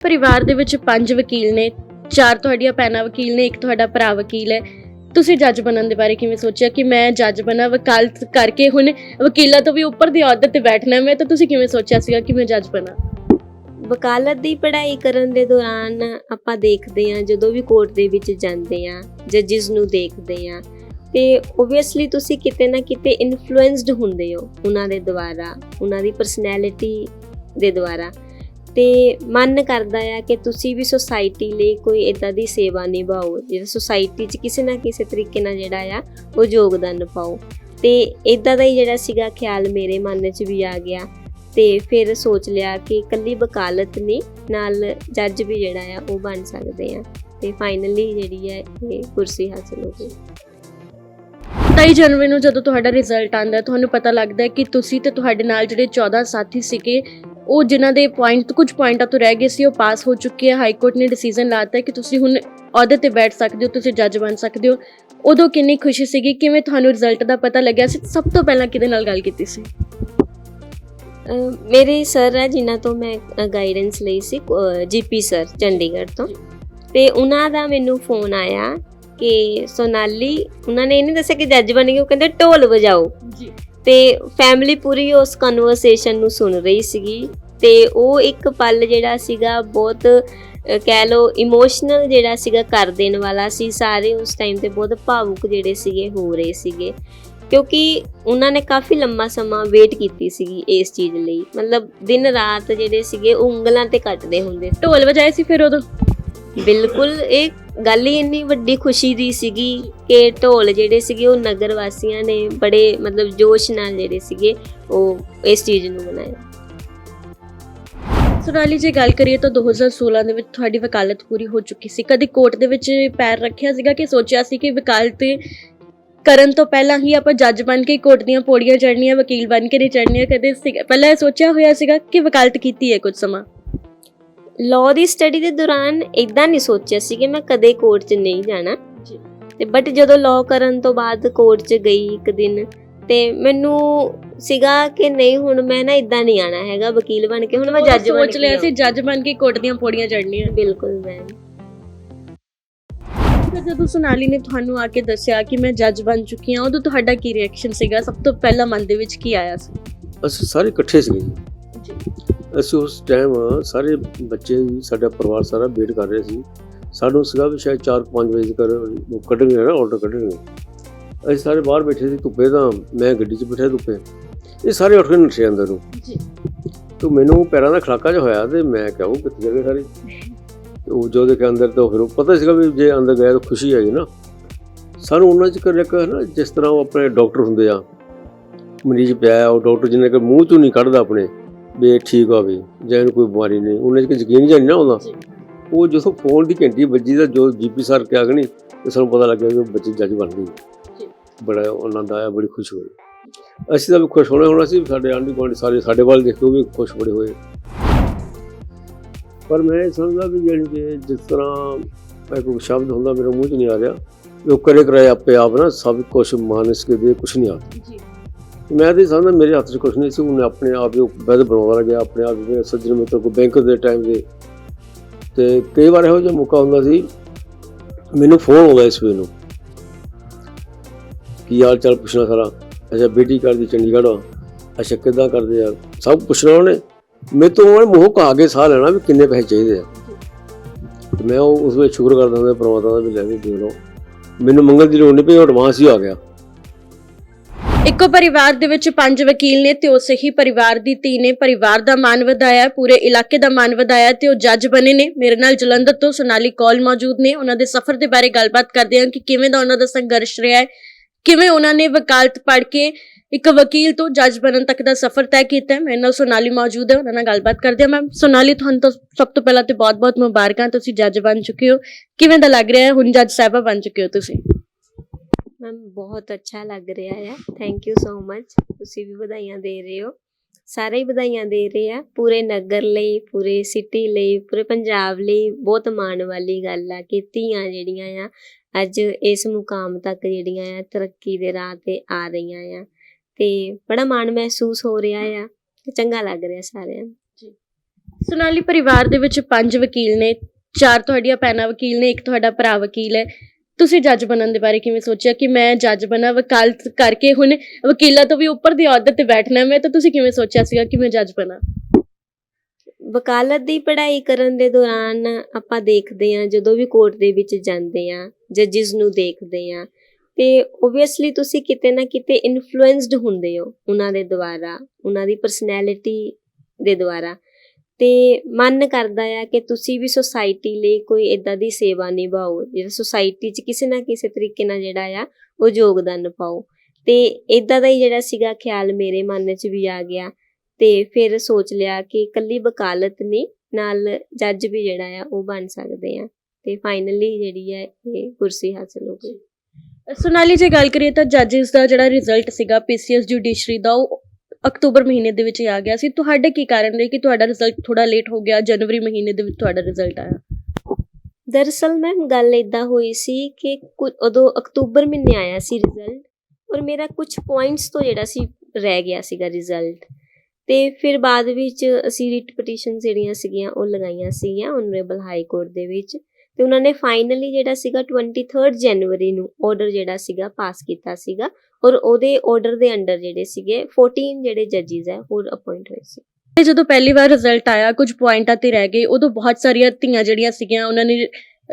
ਪਰਿਵਾਰ ਦੇ ਵਿੱਚ ਪੰਜ ਵਕੀਲ ਨੇ, ਚਾਰ ਤੁਹਾਡੀਆਂ ਭੈਣਾਂ ਵਕੀਲ ਨੇ, ਇੱਕ ਤੁਹਾਡਾ ਭਰਾ ਵਕੀਲ ਹੈ। ਤੁਸੀਂ ਜੱਜ ਬਣਨ ਦੇ ਬਾਰੇ ਕਿਵੇਂ ਸੋਚਿਆ ਕਿ ਮੈਂ ਜੱਜ ਬਣਾ? ਵਕਾਲਤ ਕਰਕੇ ਹੁਣ ਵਕੀਲਾਂ ਤੋਂ ਵੀ ਉੱਪਰ ਦੀ ਅਹੁਦੇ ਤੇ ਬੈਠਣਾ ਮੈਂ ਤਾਂ ਤੁਸੀਂ ਕਿਵੇਂ ਸੋਚਿਆ ਸੀਗਾ ਕਿ ਮੈਂ ਜੱਜ ਬਣਾ? ਵਕਾਲਤ ਦੀ ਪੜ੍ਹਾਈ ਕਰਨ ਦੇ ਦੌਰਾਨ ਆਪਾਂ ਦੇਖਦੇ ਹਾਂ, ਜਦੋਂ ਵੀ ਕੋਰਟ ਦੇ ਵਿੱਚ ਜਾਂਦੇ ਹਾਂ, ਜੱਜਿਸ ਨੂੰ ਦੇਖਦੇ ਹਾਂ, ਤੇ ਓਬਵੀਅਸਲੀ ਤੁਸੀਂ ਕਿਤੇ ਨਾ ਕਿਤੇ ਇਨਫਲੂਐਂਸਡ ਹੁੰਦੇ ਹੋ ਉਹਨਾਂ ਦੇ ਦੁਆਰਾ, ਉਹਨਾਂ ਦੀ ਪਰਸਨੈਲਿਟੀ ਦੇ ਦੁਆਰਾ। ਤੇ ਮਨ ਕਰਦਾ ਆ ਕਿ ਤੁਸੀਂ ਵੀ ਸੋਸਾਇਟੀ ਲਈ ਕੋਈ ਇਦਾਂ ਦੀ ਸੇਵਾ ਨਿਭਾਓ ਜਿਹੜਾ ਸੋਸਾਇਟੀ 'ਚ ਕਿਸੇ ਨਾ ਕਿਸੇ ਤਰੀਕੇ ਨਾਲ ਜਿਹੜਾ ਆ, ਉਹ ਯੋਗਦਾਨ ਪਾਓ। ਤੇ ਇਦਾਂ ਦਾ ਹੀ ਜਿਹੜਾ ਸੀਗਾ ਖਿਆਲ ਮੇਰੇ ਮਨ 'ਚ ਵੀ ਆ ਗਿਆ ਤੇ ਫਿਰ ਸੋਚ ਲਿਆ ਕਿ ਇਕੱਲੀ ਵਕਾਲਤ ਨਹੀਂ ਨਾਲ ਜੱਜ ਵੀ ਜਿਹੜਾ ਆ, ਉਹ ਬਣ ਸਕਦੇ ਆ। ਤੇ ਫਾਈਨਲੀ ਜਿਹੜੀ ਹੈ ਇਹ ਕੁਰਸੀ ਹਾਸਲ ਹੋ ਗਈ। 23 ਜਨਵਰੀ ਨੂੰ ਜਦੋਂ ਤੁਹਾਡਾ ਰਿਜ਼ਲਟ ਆਂਦਾ ਤੁਹਾਨੂੰ ਪਤਾ ਲੱਗਦਾ ਕਿ ਤੁਸੀਂ ਤੇ ਤੁਹਾਡੇ ਨਾਲ ਜਿਹੜੇ 14 ਸਾਥੀ ਸੀਗੇ ਉਹ ਜਿਨ੍ਹਾਂ ਦੇ ਪੁਆਇੰਟ ਕੁਝ ਪੁਆਇੰਟਾਂ ਤੋਂ ਰਹਿ ਗਏ ਸੀ ਉਹ ਪਾਸ ਹੋ ਚੁੱਕੇ ਆ। ਹਾਈ ਕੋਰਟ ਨੇ ਡਿਸੀਜਨ ਲਾਤਾ ਕਿ ਤੁਸੀਂ ਹੁਣ ਅਹੁਦੇ ਤੇ ਬੈਠ ਸਕਦੇ ਹੋ ਤੁਸੀਂ ਜੱਜ ਬਣ ਸਕਦੇ ਹੋ। ਉਦੋਂ ਕਿੰਨੀ ਖੁਸ਼ੀ ਸੀਗੀ ਕਿਵੇਂ ਤੁਹਾਨੂੰ ਰਿਜ਼ਲਟ ਦਾ ਪਤਾ ਲੱਗਿਆ ਸੀ? ਸਭ ਤੋਂ ਪਹਿਲਾਂ ਕਿਹਦੇ ਨਾਲ ਗੱਲ ਕੀਤੀ ਸੀ? ਮੇਰੇ ਸਰ ਹੈ ਜਿਨ੍ਹਾਂ ਤੋਂ ਮੈਂ ਗਾਈਡੈਂਸ ਲਈ ਸੀ ਜੀਪੀ ਸਰ ਚੰਡੀਗੜ੍ਹ ਤੋਂ। ਤੇ ਉਹਨਾਂ ਦਾ ਮੈਨੂੰ ਫੋਨ ਆਇਆ ਕਿ ਸੋਨਾਲੀ ਉਹਨਾਂ ਨੇ ਇਹ ਨਹੀਂ ਦੱਸਿਆ ਕਿ ਜੱਜ ਬਣ ਗਏ ਉਹ ਕਹਿੰਦੇ ਢੋਲ ਵਜਾਓ। ਜੀ। ਤੇ ਫੈਮਿਲੀ ਪੂਰੀ ਉਸ ਕਨਵਰਸੇਸ਼ਨ ਨੂੰ ਸੁਣ ਰਹੀ ਸੀਗੀ ਤੇ ਉਹ ਇੱਕ ਪਲ ਜਿਹੜਾ ਸੀਗਾ ਬਹੁਤ ਕਹਿ ਲੋ ਇਮੋਸ਼ਨਲ ਜਿਹੜਾ ਸੀਗਾ ਕਰ ਦੇਣ ਵਾਲਾ ਸੀ। ਸਾਰੇ ਉਸ ਟਾਈਮ ਤੇ ਬਹੁਤ ਭਾਵੁਕ ਜਿਹੜੇ ਸੀਗੇ ਹੋ ਰਹੇ ਸੀਗੇ। ਕਿਉਂਕਿ ਉਹਨਾਂ ਨੇ ਕਾਫੀ ਲੰਮਾ ਸਮਾਂ ਵੇਟ ਕੀਤੀ ਸੀਗੀ ਇਸ ਚੀਜ਼ ਲਈ। ਮਤਲਬ ਦਿਨ ਰਾਤ ਜਿਹੜੇ ਸੀਗੇ ਉਂਗਲਾਂ ਤੇ ਕੱਟਦੇ ਹੁੰਦੇ। ਢੋਲ ਵਜਾਏ ਸੀ ਫਿਰ ਉਦੋਂ? ਬਿਲਕੁਲ ਇਹ ਗੱਲ ਹੀ ਇੰਨੀ ਵੱਡੀ ਖੁਸ਼ੀ ਦੀ ਸੀਗੀ ਕਿ ਢੋਲ ਜਿਹੜੇ ਸੀਗੇ ਉਹ ਨਗਰ ਵਾਸੀਆਂ ਨੇ ਬੜੇ ਮਤਲਬ ਜੋਸ਼ ਨਾਲ ਜਿਹੜੇ ਸੀਗੇ ਉਹ ਇਸ ਚੀਜ਼ ਨੂੰ ਮਨਾਇਆ ਸੋਨਾਲੀ ਜੇ ਗੱਲ ਕਰੀਏ ਤਾਂ 2016 ਦੇ ਵਿੱਚ ਤੁਹਾਡੀ ਵਕਾਲਤ ਪੂਰੀ ਹੋ ਚੁੱਕੀ ਸੀ। ਕਦੇ ਕੋਰਟ ਦੇ ਵਿੱਚ ਪੈਰ ਰੱਖਿਆ ਸੀਗਾ ਕਿ ਸੋਚਿਆ ਸੀ ਕਿ ਵਕਾਲਤ ਕਰਨ ਤੋਂ ਪਹਿਲਾਂ ਹੀ ਆਪਾਂ ਜੱਜ ਬਣ ਕੇ ਕੋਰਟ ਦੀਆਂ ਪੌੜੀਆਂ ਚੜ੍ਹਨੀਆਂ, ਵਕੀਲ ਬਣ ਕੇ ਨਹੀਂ ਚੜ੍ਹਨੀਆਂ, ਕਦੇ ਸੀਗਾ ਪਹਿਲਾਂ ਇਹ ਸੋਚਿਆ ਹੋਇਆ ਸੀਗਾ ਕਿ ਵਕਾਲਤ ਕੀਤੀ ਹੈ ਕੁਝ ਸਮਾਂ? ਲਾਅ ਦੀ ਸਟੱਡੀ ਦੇ ਦੌਰਾਨ ਇਦਾਂ ਨਹੀਂ ਸੋਚਿਆ ਸੀ ਕਿ ਮੈਂ ਕਦੇ ਕੋਰਟ 'ਚ ਨਹੀਂ ਜਾਣਾ। ਜੀ। ਤੇ ਬਟ ਜਦੋਂ ਲਾਅ ਕਰਨ ਤੋਂ ਬਾਅਦ ਕੋਰਟ 'ਚ ਗਈ ਇੱਕ ਦਿਨ ਤੇ ਮੈਨੂੰ ਸੀਗਾ ਕਿ ਨਹੀਂ ਹੁਣ ਮੈਂ ਨਾ ਇਦਾਂ ਨਹੀਂ ਆਣਾ ਹੈਗਾ ਵਕੀਲ ਬਣ ਕੇ ਹੁਣ ਮੈਂ ਜੱਜ ਬਣ ਸੋਚ ਕੇ ਲਿਆ ਸੀ। ਜੱਜ ਬਣ ਕੇ ਕੋਰਟ ਦੀਆਂ ਪੌੜੀਆਂ ਚੜ੍ਹਨੀਆਂ। ਬਿਲਕੁਲ ਮੈਮ ਜਦੋਂ ਸੋਨਾਲੀ ਨੇ ਤੁਹਾਨੂੰ ਆ ਕੇ ਦੱਸਿਆ ਕਿ ਮੈਂ ਜੱਜ ਬਣ ਚੁੱਕੀ ਹਾਂ ਉਦੋਂ ਤੁਹਾਡਾ ਕੀ ਰਿਐਕਸ਼ਨ ਸੀਗਾ? ਸਭ ਤੋਂ ਪਹਿਲਾਂ ਮਨ ਦੇ ਵਿੱਚ ਕੀ ਆਇਆ ਸੀ? ਅਸੀਂ ਸਾਰੇ ਇਕੱਠੇ ਸੀਗੇ ਜੀ। ਅਸੀਂ ਉਸ ਟਾਈਮ ਸਾਰੇ ਬੱਚੇ ਸਾਡਾ ਪਰਿਵਾਰ ਸਾਰਾ ਵੇਟ ਕਰ ਰਹੇ ਸੀ। ਸਾਨੂੰ ਸੀਗਾ ਵੀ ਸ਼ਾਇਦ 4-5 ਵਜੇ ਤੱਕ ਉਹ ਕੱਢਣਗੇ ਨਾ ਆਰਡਰ ਕੱਢਣਗੇ। ਅਸੀਂ ਸਾਰੇ ਬਾਹਰ ਬੈਠੇ ਸੀ ਧੁੱਪੇ ਤਾਂ ਮੈਂ ਗੱਡੀ 'ਚ ਬੈਠਾ ਧੁੱਪੇ। ਇਹ ਸਾਰੇ ਉੱਠ ਕੇ ਨੱਠੇ ਅੰਦਰ ਨੂੰ। ਜੀ। ਤੇ ਮੈਨੂੰ ਪੈਰਾਂ ਦਾ ਖੜਾਕਾ ਜਿਹਾ ਹੋਇਆ ਤੇ ਮੈਂ ਕਿਹਾ ਉਹ ਕਿੱਥੇ ਗਏ ਸਾਰੇ? ਉਹ ਜੋ ਦੇਖਿਆ ਅੰਦਰ ਤਾਂ ਫਿਰ ਉਹ ਪਤਾ ਸੀਗਾ ਵੀ ਜੇ ਅੰਦਰ ਗਿਆ ਤਾਂ ਖੁਸ਼ੀ ਆਈ ਨਾ। ਸਾਨੂੰ ਉਹਨਾਂ ਚ ਕਰ ਇੱਕ ਨਾ ਜਿਸ ਤਰ੍ਹਾਂ ਉਹ ਆਪਣੇ ਡਾਕਟਰ ਹੁੰਦੇ ਆ। ਮਰੀਜ਼ ਪਿਆ ਉਹ ਡਾਕਟਰ ਜਿਹਨੇ ਕਿ ਮੂੰਹ ਚੋਂ ਨਹੀਂ ਕੱਢਦਾ ਆਪਣੇ। ਵੀ ਇਹ ਠੀਕ ਆ ਵੀ ਜਾਂ ਇਹਨੂੰ ਕੋਈ ਬਿਮਾਰੀ ਨਹੀਂ। ਉਹਨਾਂ ਕਿ ਯਕੀਨ ਨਹੀਂ ਨਾ ਆਉਂਦਾ। ਜੀ। ਉਹ ਜਦੋਂ ਫੋਨ ਦੀ ਘੰਟੀ ਵੱਜੀ ਤਾਂ ਜੋ ਜੀਪੀ ਸਰ ਕਿਹਾ ਨਹੀਂ ਤੇ ਸਾਨੂੰ ਪਤਾ ਲੱਗਿਆ ਕਿ ਬੱਚੀ ਜੱਜ ਬਣ ਜੀ। ਬੜਾ ਆਨੰਦ ਆਇਆ ਬੜੀ ਖੁਸ਼ ਹੋਏ ਅਸੀਂ ਤਾਂ ਵੀ ਖੁਸ਼ ਹੋਣੇ ਹੋਣਾ ਸੀ ਸਾਡੇ ਆਂਢੀ ਗੁਆਂਢੀ ਸਾਰੇ ਸਾਡੇ ਵੱਲ ਦੇਖ ਕੇ ਉਹ ਵੀ ਖੁਸ਼ ਬੜੇ ਹੋਏ। ਪਰ ਮੈਂ ਇਹ ਸਮਝਦਾ ਵੀ ਜਾਣੀ ਕਿ ਜਿਸ ਤਰ੍ਹਾਂ ਇੱਕ ਸ਼ਬਦ ਹੁੰਦਾ ਮੇਰੇ ਮੂੰਹ 'ਚ ਨਹੀਂ ਆ ਰਿਹਾ। ਉਹ ਕਰੇ ਕਰਾਏ ਆਪੇ ਆਪ ਨਾ ਸਭ ਕੁਝ ਮਾਨਸ ਕੇ ਦੇ ਕੁਝ ਨਹੀਂ ਆ ਜੀ। ਮੈਂ ਤੇ ਸਮਝਦਾ ਮੇਰੇ ਹੱਥ 'ਚ ਕੁਝ ਨਹੀਂ ਸੀ, ਉਹਨੇ ਆਪਣੇ ਆਪ ਹੀ ਬੈਦ ਬਣਾਉਂਦਾ ਲੱਗਿਆ ਆਪਣੇ ਆਪ ਹੀ ਸੱਜਣ ਮਿੱਤਰ ਕੋ ਬੈਂਕ ਦੇ ਟਾਈਮ ਦੇ। ਤੇ ਕਈ ਵਾਰ ਇਹੋ ਜਿਹਾ ਮੌਕਾ ਹੁੰਦਾ ਸੀ, ਮੈਨੂੰ ਫੋਨ ਆਉਂਦਾ ਇਸ ਵੇ ਨੂੰ, ਕੀ ਹਾਲ ਚਾਲ ਪੁੱਛਣਾ ਸਾਰਾ, ਅੱਛਾ ਬੇਟੀ ਕਰਦੀ ਚੰਡੀਗੜ੍ਹ ਆ, ਅੱਛਾ ਕਿੱਦਾਂ ਕਰਦੇ ਆ? ਸਭ ਪੁੱਛਣਾ ਉਹਨੇ। ਮੇਰੇ ਤੋਂ ਉਹਨੇ ਮੂੰਹ ਕਾ ਕੇ ਸਾਹ ਲੈਣਾ ਵੀ ਕਿੰਨੇ ਪੈਸੇ ਚਾਹੀਦੇ ਆ। ਮੈਂ ਉਹ ਉਸ ਵੇਲੇ ਸ਼ੁਕਰ ਕਰਦਾ ਹੁੰਦਾ ਪ੍ਰਮਾਤਮਾ ਦਾ ਵੀ ਲੈ ਕੇ ਦੇ ਲਓ ਮੈਨੂੰ ਮੰਗਲ ਦੀ ਲੋੜ ਨਹੀਂ ਪਈ ਐਡਵਾਂਸ ਹੀ ਆ ਗਿਆ। ਇੱਕੋ ਪਰਿਵਾਰ ਦੇ ਵਿੱਚ ਪੰਜ ਵਕੀਲ ਨੇ ਤੇ ਉਸੇ ਹੀ ਪਰਿਵਾਰ ਦੀ ਧੀ ਨੇ ਪਰਿਵਾਰ ਦਾ ਮਾਨ ਵਧਾਇਆ, ਪੂਰੇ ਇਲਾਕੇ ਦਾ ਮਾਨ ਵਧਾਇਆ ਤੇ ਉਹ ਜੱਜ ਬਣੇ ਨੇ। ਮੇਰੇ ਨਾਲ ਜਲੰਧਰ ਤੋਂ ਸੋਨਾਲੀ ਕੌਲ ਮੌਜੂਦ ਨੇ। ਉਹਨਾਂ ਦੇ ਸਫ਼ਰ ਦੇ ਬਾਰੇ ਗੱਲਬਾਤ ਕਰਦੇ ਹਾਂ ਕਿ ਕਿਵੇਂ ਦਾ ਉਹਨਾਂ ਦਾ ਸੰਘਰਸ਼ ਰਿਹਾ ਹੈ, ਕਿਵੇਂ ਉਹਨਾਂ ਨੇ ਵਕਾਲਤ ਪੜ੍ਹ ਕੇ ਇੱਕ ਵਕੀਲ ਤੋਂ ਜੱਜ ਬਣਨ ਤੱਕ ਦਾ ਸਫ਼ਰ ਤੈਅ ਕੀਤਾ ਹੈ। ਮੇਰੇ ਨਾਲ ਸੋਨਾਲੀ ਮੌਜੂਦ ਹੈ। ਉਹਨਾਂ ਨਾਲ ਗੱਲਬਾਤ ਕਰਦੇ ਹਾਂ। ਮੈਮ, ਸੋਨਾਲੀ, ਤੁਹਾਨੂੰ ਤਾਂ ਸਭ ਤੋਂ ਪਹਿਲਾਂ ਤੇ ਬਹੁਤ-ਬਹੁਤ ਮੁਬਾਰਕਾਂ। ਤੁਸੀਂ ਜੱਜ ਬਣ ਚੁੱਕੇ ਹੋ। ਕਿਵੇਂ ਦਾ ਲੱਗ ਰਿਹਾ ਹੈ? ਹੁਣ ਜੱਜ ਸਾਹਿਬਾ ਬਣ ਚੁੱਕੇ ਹੋ ਤੁਸੀਂ। ਮੈਮ, ਬਹੁਤ ਅੱਛਾ ਲੱਗ ਰਿਹਾ ਹੈ ਥੈਂਕ ਯੂ ਸੋ ਮਚ ਤੁਸੀਂ ਵੀ ਵਧਾਈਆਂ ਦੇ ਰਹੇ ਹੋ। ਸਾਰੇ ਹੀ ਵਧਾਈਆਂ ਦੇ ਰਹੇ ਆ। ਪੂਰੇ ਨਗਰ ਲਈ, ਪੂਰੇ ਸਿਟੀ ਲਈ, ਪੂਰੇ ਪੰਜਾਬ ਲਈ ਬਹੁਤ ਮਾਣ ਵਾਲੀ ਗੱਲ ਆ ਕਿ ਧੀਆਂ ਜਿਹੜੀਆਂ ਆ, ਅੱਜ ਇਸ ਮੁਕਾਮ ਤੱਕ ਜਿਹੜੀਆਂ ਆ, ਤਰੱਕੀ ਦੇ ਰਾਹ ਤੇ ਆ ਰਹੀਆਂ ਆ। ਤੇ ਬੜਾ ਮਾਣ ਮਹਿਸੂਸ ਹੋ ਰਿਹਾ ਆ। ਤੇ ਚੰਗਾ ਲੱਗ ਰਿਹਾ ਸਾਰਿਆਂ ਨੂੰ। ਸੁਨਾਲੀ ਪਰਿਵਾਰ ਦੇ ਵਿੱਚ ਪੰਜ ਵਕੀਲ ਨੇ, ਚਾਰ ਤੁਹਾਡੀਆਂ ਭੈਣਾਂ ਵਕੀਲ ਨੇ, ਇੱਕ ਤੁਹਾਡਾ ਭਰਾ ਵਕੀਲ ਹੈ। ਤੁਸੀਂ ਜੱਜ ਬਣਨ ਦੇ ਬਾਰੇ ਕਿਵੇਂ ਸੋਚਿਆ ਕਿ ਮੈਂ ਜੱਜ ਬਣਾ? ਵਕਾਲਤ ਕਰਕੇ ਹੁਣ ਵਕੀਲਾਂ ਤੋਂ ਵੀ ਉੱਪਰ ਦੀ ਅਹੁਦੇ ਤੇ ਬੈਠਣਾ ਮੈਂ, ਤਾਂ ਤੁਸੀਂ ਕਿਵੇਂ ਸੋਚਿਆ ਸੀਗਾ ਕਿ ਮੈਂ ਜੱਜ ਬਣਾ? ਵਕਾਲਤ ਦੀ ਪੜ੍ਹਾਈ ਕਰਨ ਦੇ ਦੌਰਾਨ ਆਪਾਂ ਦੇਖਦੇ ਹਾਂ, ਜਦੋਂ ਵੀ ਕੋਰਟ ਦੇ ਵਿੱਚ ਜਾਂਦੇ ਹਾਂ ਜੱਜਿਸ ਨੂੰ ਦੇਖਦੇ ਹਾਂ, ਤੇ ਓਬਵੀਅਸਲੀ ਤੁਸੀਂ ਕਿਤੇ ਨਾ ਕਿਤੇ ਇਨਫਲੂਐਂਸਡ ਹੁੰਦੇ ਹੋ ਉਹਨਾਂ ਦੇ ਦੁਆਰਾ, ਉਹਨਾਂ ਦੀ ਪਰਸਨੈਲਿਟੀ ਦੇ ਦੁਆਰਾ। ਤੇ ਮਨ ਕਰਦਾ ਆ ਕਿ ਤੁਸੀਂ ਵੀ ਸੋਸਾਇਟੀ ਲਈ ਕੋਈ ਇਦਾਂ ਦੀ ਸੇਵਾ ਨਿਭਾਓ, ਜਿਹੜਾ ਸੋਸਾਇਟੀ 'ਚ ਕਿਸੇ ਨਾ ਕਿਸੇ ਤਰੀਕੇ ਨਾਲ ਜਿਹੜਾ ਆ, ਉਹ ਯੋਗਦਾਨ ਪਾਓ। ਤੇ ਇਦਾਂ ਦਾ ਹੀ ਜਿਹੜਾ ਸੀਗਾ ਖਿਆਲ ਮੇਰੇ ਮਨ 'ਚ ਵੀ ਆ ਗਿਆ ਤੇ ਫਿਰ ਸੋਚ ਲਿਆ ਕਿ ਇਕੱਲੀ ਵਕਾਲਤ ਨਹੀਂ, ਨਾਲ ਜੱਜ ਵੀ ਜਿਹੜਾ ਆ, ਉਹ ਬਣ ਸਕਦੇ ਆ। ਤੇ ਫਾਈਨਲੀ ਜਿਹੜੀ ਹੈ ਇਹ ਕੁਰਸੀ ਹਾਸਲ ਹੋ ਗਈ। ਸੋਨਾਲੀ, ਜੇ ਗੱਲ ਕਰੀਏ ਤਾਂ ਜੱਜਿਸ ਦਾ ਜਿਹੜਾ ਰਿਜ਼ਲਟ ਸੀਗਾ ਪੀਸੀਐਸ ਜੁਡੀਸ਼ਰੀ ਦਾ, ਉਹ ਅਕਤੂਬਰ ਮਹੀਨੇ ਦੇ ਵਿੱਚ ਹੀ ਆ ਗਿਆ ਸੀ। ਤੁਹਾਡੇ ਕੀ ਕਾਰਨ ਰਹੇ ਕਿ ਤੁਹਾਡਾ ਰਿਜ਼ਲਟ ਥੋੜਾ ਲੇਟ ਹੋ ਗਿਆ? ਜਨਵਰੀ ਮਹੀਨੇ ਦੇ ਵਿੱਚ ਤੁਹਾਡਾ ਰਿਜ਼ਲਟ ਆਇਆ। ਦਰਅਸਲ ਮੈਮ ਗੱਲ ਇਦਾਂ ਹੋਈ ਸੀ ਕਿ ਕੁ- ਉਦੋਂ ਅਕਤੂਬਰ ਮਹੀਨੇ ਆਇਆ ਸੀ ਰਿਜ਼ਲਟ ਔਰ ਮੇਰਾ ਕੁਝ ਪੁਆਇੰਟਸ ਤੋਂ ਜਿਹੜਾ ਸੀ ਰਹਿ ਗਿਆ ਸੀਗਾ ਰਿਜ਼ਲਟ ਤੇ ਫਿਰ ਬਾਅਦ ਵਿੱਚ ਅਸੀਂ ਰਿਟ ਪਟੀਸ਼ਨ ਜਿਹੜੀਆਂ ਸੀਗੀਆਂ ਉਹ ਲਗਾਈਆਂ ਸੀਗੀਆਂ ਓਨਰੇਬਲ ਹਾਈ ਕੋਰਟ ਦੇ ਵਿੱਚ। ਤੇ ਉਹਨਾਂ ਨੇ ਫਾਈਨਲੀ ਜਿਹੜਾ ਸੀਗਾ 23 ਜਨਵਰੀ ਨੂੰ ਆਰਡਰ ਜਿਹੜਾ ਸੀਗਾ ਪਾਸ ਕੀਤਾ ਸੀਗਾ ਔਰ ਉਹਦੇ ਆਰਡਰ ਦੇ ਅੰਡਰ ਜਿਹੜੇ ਸੀਗੇ 14 ਜਿਹੜੇ ਜੱਜਿਸ ਹੈ ਹੋਰ ਅਪਾਇੰਟ ਹੋਏ ਸੀ। ਤੇ ਜਦੋਂ ਪਹਿਲੀ ਵਾਰ ਰਿਜ਼ਲਟ ਆਇਆ, ਕੁਝ ਪੁਆਇੰਟਾਂ ਤੇ ਰਹਿ ਗਏ, ਉਦੋਂ ਬਹੁਤ ਸਾਰੀਆਂ ਧੀਆਂ ਜਿਹੜੀਆਂ ਸੀਗੀਆਂ, ਉਹਨਾਂ ਨੇ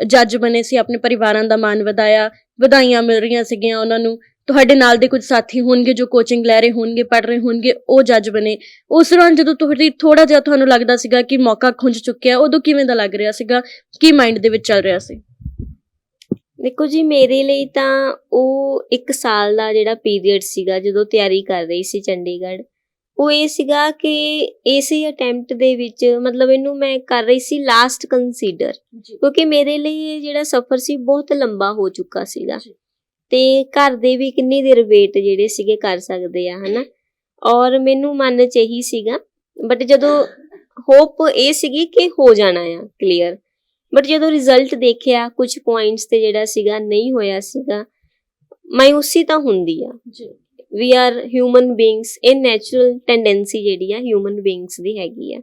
ਜੱਜ ਬਣੇ ਸੀ, ਆਪਣੇ ਪਰਿਵਾਰਾਂ ਦਾ ਮਾਣ ਵਧਾਇਆ, ਵਧਾਈਆਂ ਮਿਲ ਰਹੀਆਂ ਸੀਗੀਆਂ ਉਹਨਾਂ ਨੂੰ। ਤੁਹਾਡੇ ਨਾਲ ਦੇ ਕੁਝ ਸਾਥੀ ਹੋਣਗੇ ਜੋ ਕੋਚਿੰਗ ਲੈ ਰਹੇ ਹੋਣਗੇ ਪੜ ਰਹੇ ਹੋਣਗੇ ਉਹ ਜੱਜ ਬਣੇ। ਉਸ ਦੌਰਾਨ ਜਦੋਂ ਤੁਹਾਡੀ ਥੋੜਾ ਜਿਹਾ ਤੁਹਾਨੂੰ ਲੱਗਦਾ ਸੀਗਾ ਕਿ ਮੌਕਾ ਖੁੰਝ ਚੁੱਕਿਆ ਉਦੋਂ ਕਿਵੇਂ ਦਾ ਲੱਗ ਰਿਹਾ ਸੀਗਾ? ਕੀ ਮਾਈਂਡ ਦੇ ਵਿੱਚ ਚੱਲ ਰਿਹਾ ਸੀ? ਦੇਖੋ ਜੀ ਮੇਰੇ ਲਈ ਤਾਂ ਉਹ ਇੱਕ ਸਾਲ ਦਾ ਜਿਹੜਾ ਪੀਰੀਅਡ ਸੀਗਾ ਜਦੋਂ ਤਿਆਰੀ ਕਰ ਰਹੀ ਸੀ ਚੰਡੀਗੜ੍ਹ ਉਹ ਇਹ ਸੀਗਾ ਕਿ ਇਸੇ ਅਟੈਂਪਟ ਦੇ ਵਿੱਚ ਮਤਲਬ ਇਹਨੂੰ ਮੈਂ ਕਰ ਰਹੀ ਸੀ ਲਾਸਟ ਕੰਸੀਡਰ ਕਿਉਂਕਿ ਮੇਰੇ ਲਈ ਇਹ ਜਿਹੜਾ ਸਫ਼ਰ ਸੀ ਬਹੁਤ ਲੰਬਾ ਹੋ ਚੁੱਕਾ ਸੀਗਾ। ਤੇ ਘਰ ਦੇ ਵੀ ਕਿੰਨੀ ਦੇਰ ਵੇਟ ਜਿਹੜੇ ਸੀਗੇ ਕਰ ਸਕਦੇ ਆ ਹਨਾ? ਔਰ ਮੈਨੂੰ ਮਨ ਚ ਇਹੀ ਸੀਗਾ ਬਟ ਜਦੋਂ ਹੋਪ ਇਹ ਸੀਗੀ ਕਿ ਹੋ ਜਾਣਾ ਆ ਕਲੀਅਰ ਬਟ ਜਦੋਂ ਰਿਜ਼ਲਟ ਦੇਖਿਆ ਕੁਝ ਪੁਆਇੰਟਸ ਤੇ ਜਿਹੜਾ ਸੀਗਾ ਨਹੀਂ ਹੋਇਆ ਸੀਗਾ ਮਾਇੂਸੀ ਤਾਂ ਹੁੰਦੀ ਆ। ਜੀ। ਵੀ ਆਰ ਹਿਊਮਨ ਬੀਇੰਗਸ ਇਹ ਨੈਚੁਰਲ ਟੈਂਡੈਂਸੀ ਜਿਹੜੀ ਆ ਹਿਊਮਨ ਬੀਇੰਗਸ ਦੀ ਹੈਗੀ ਆ।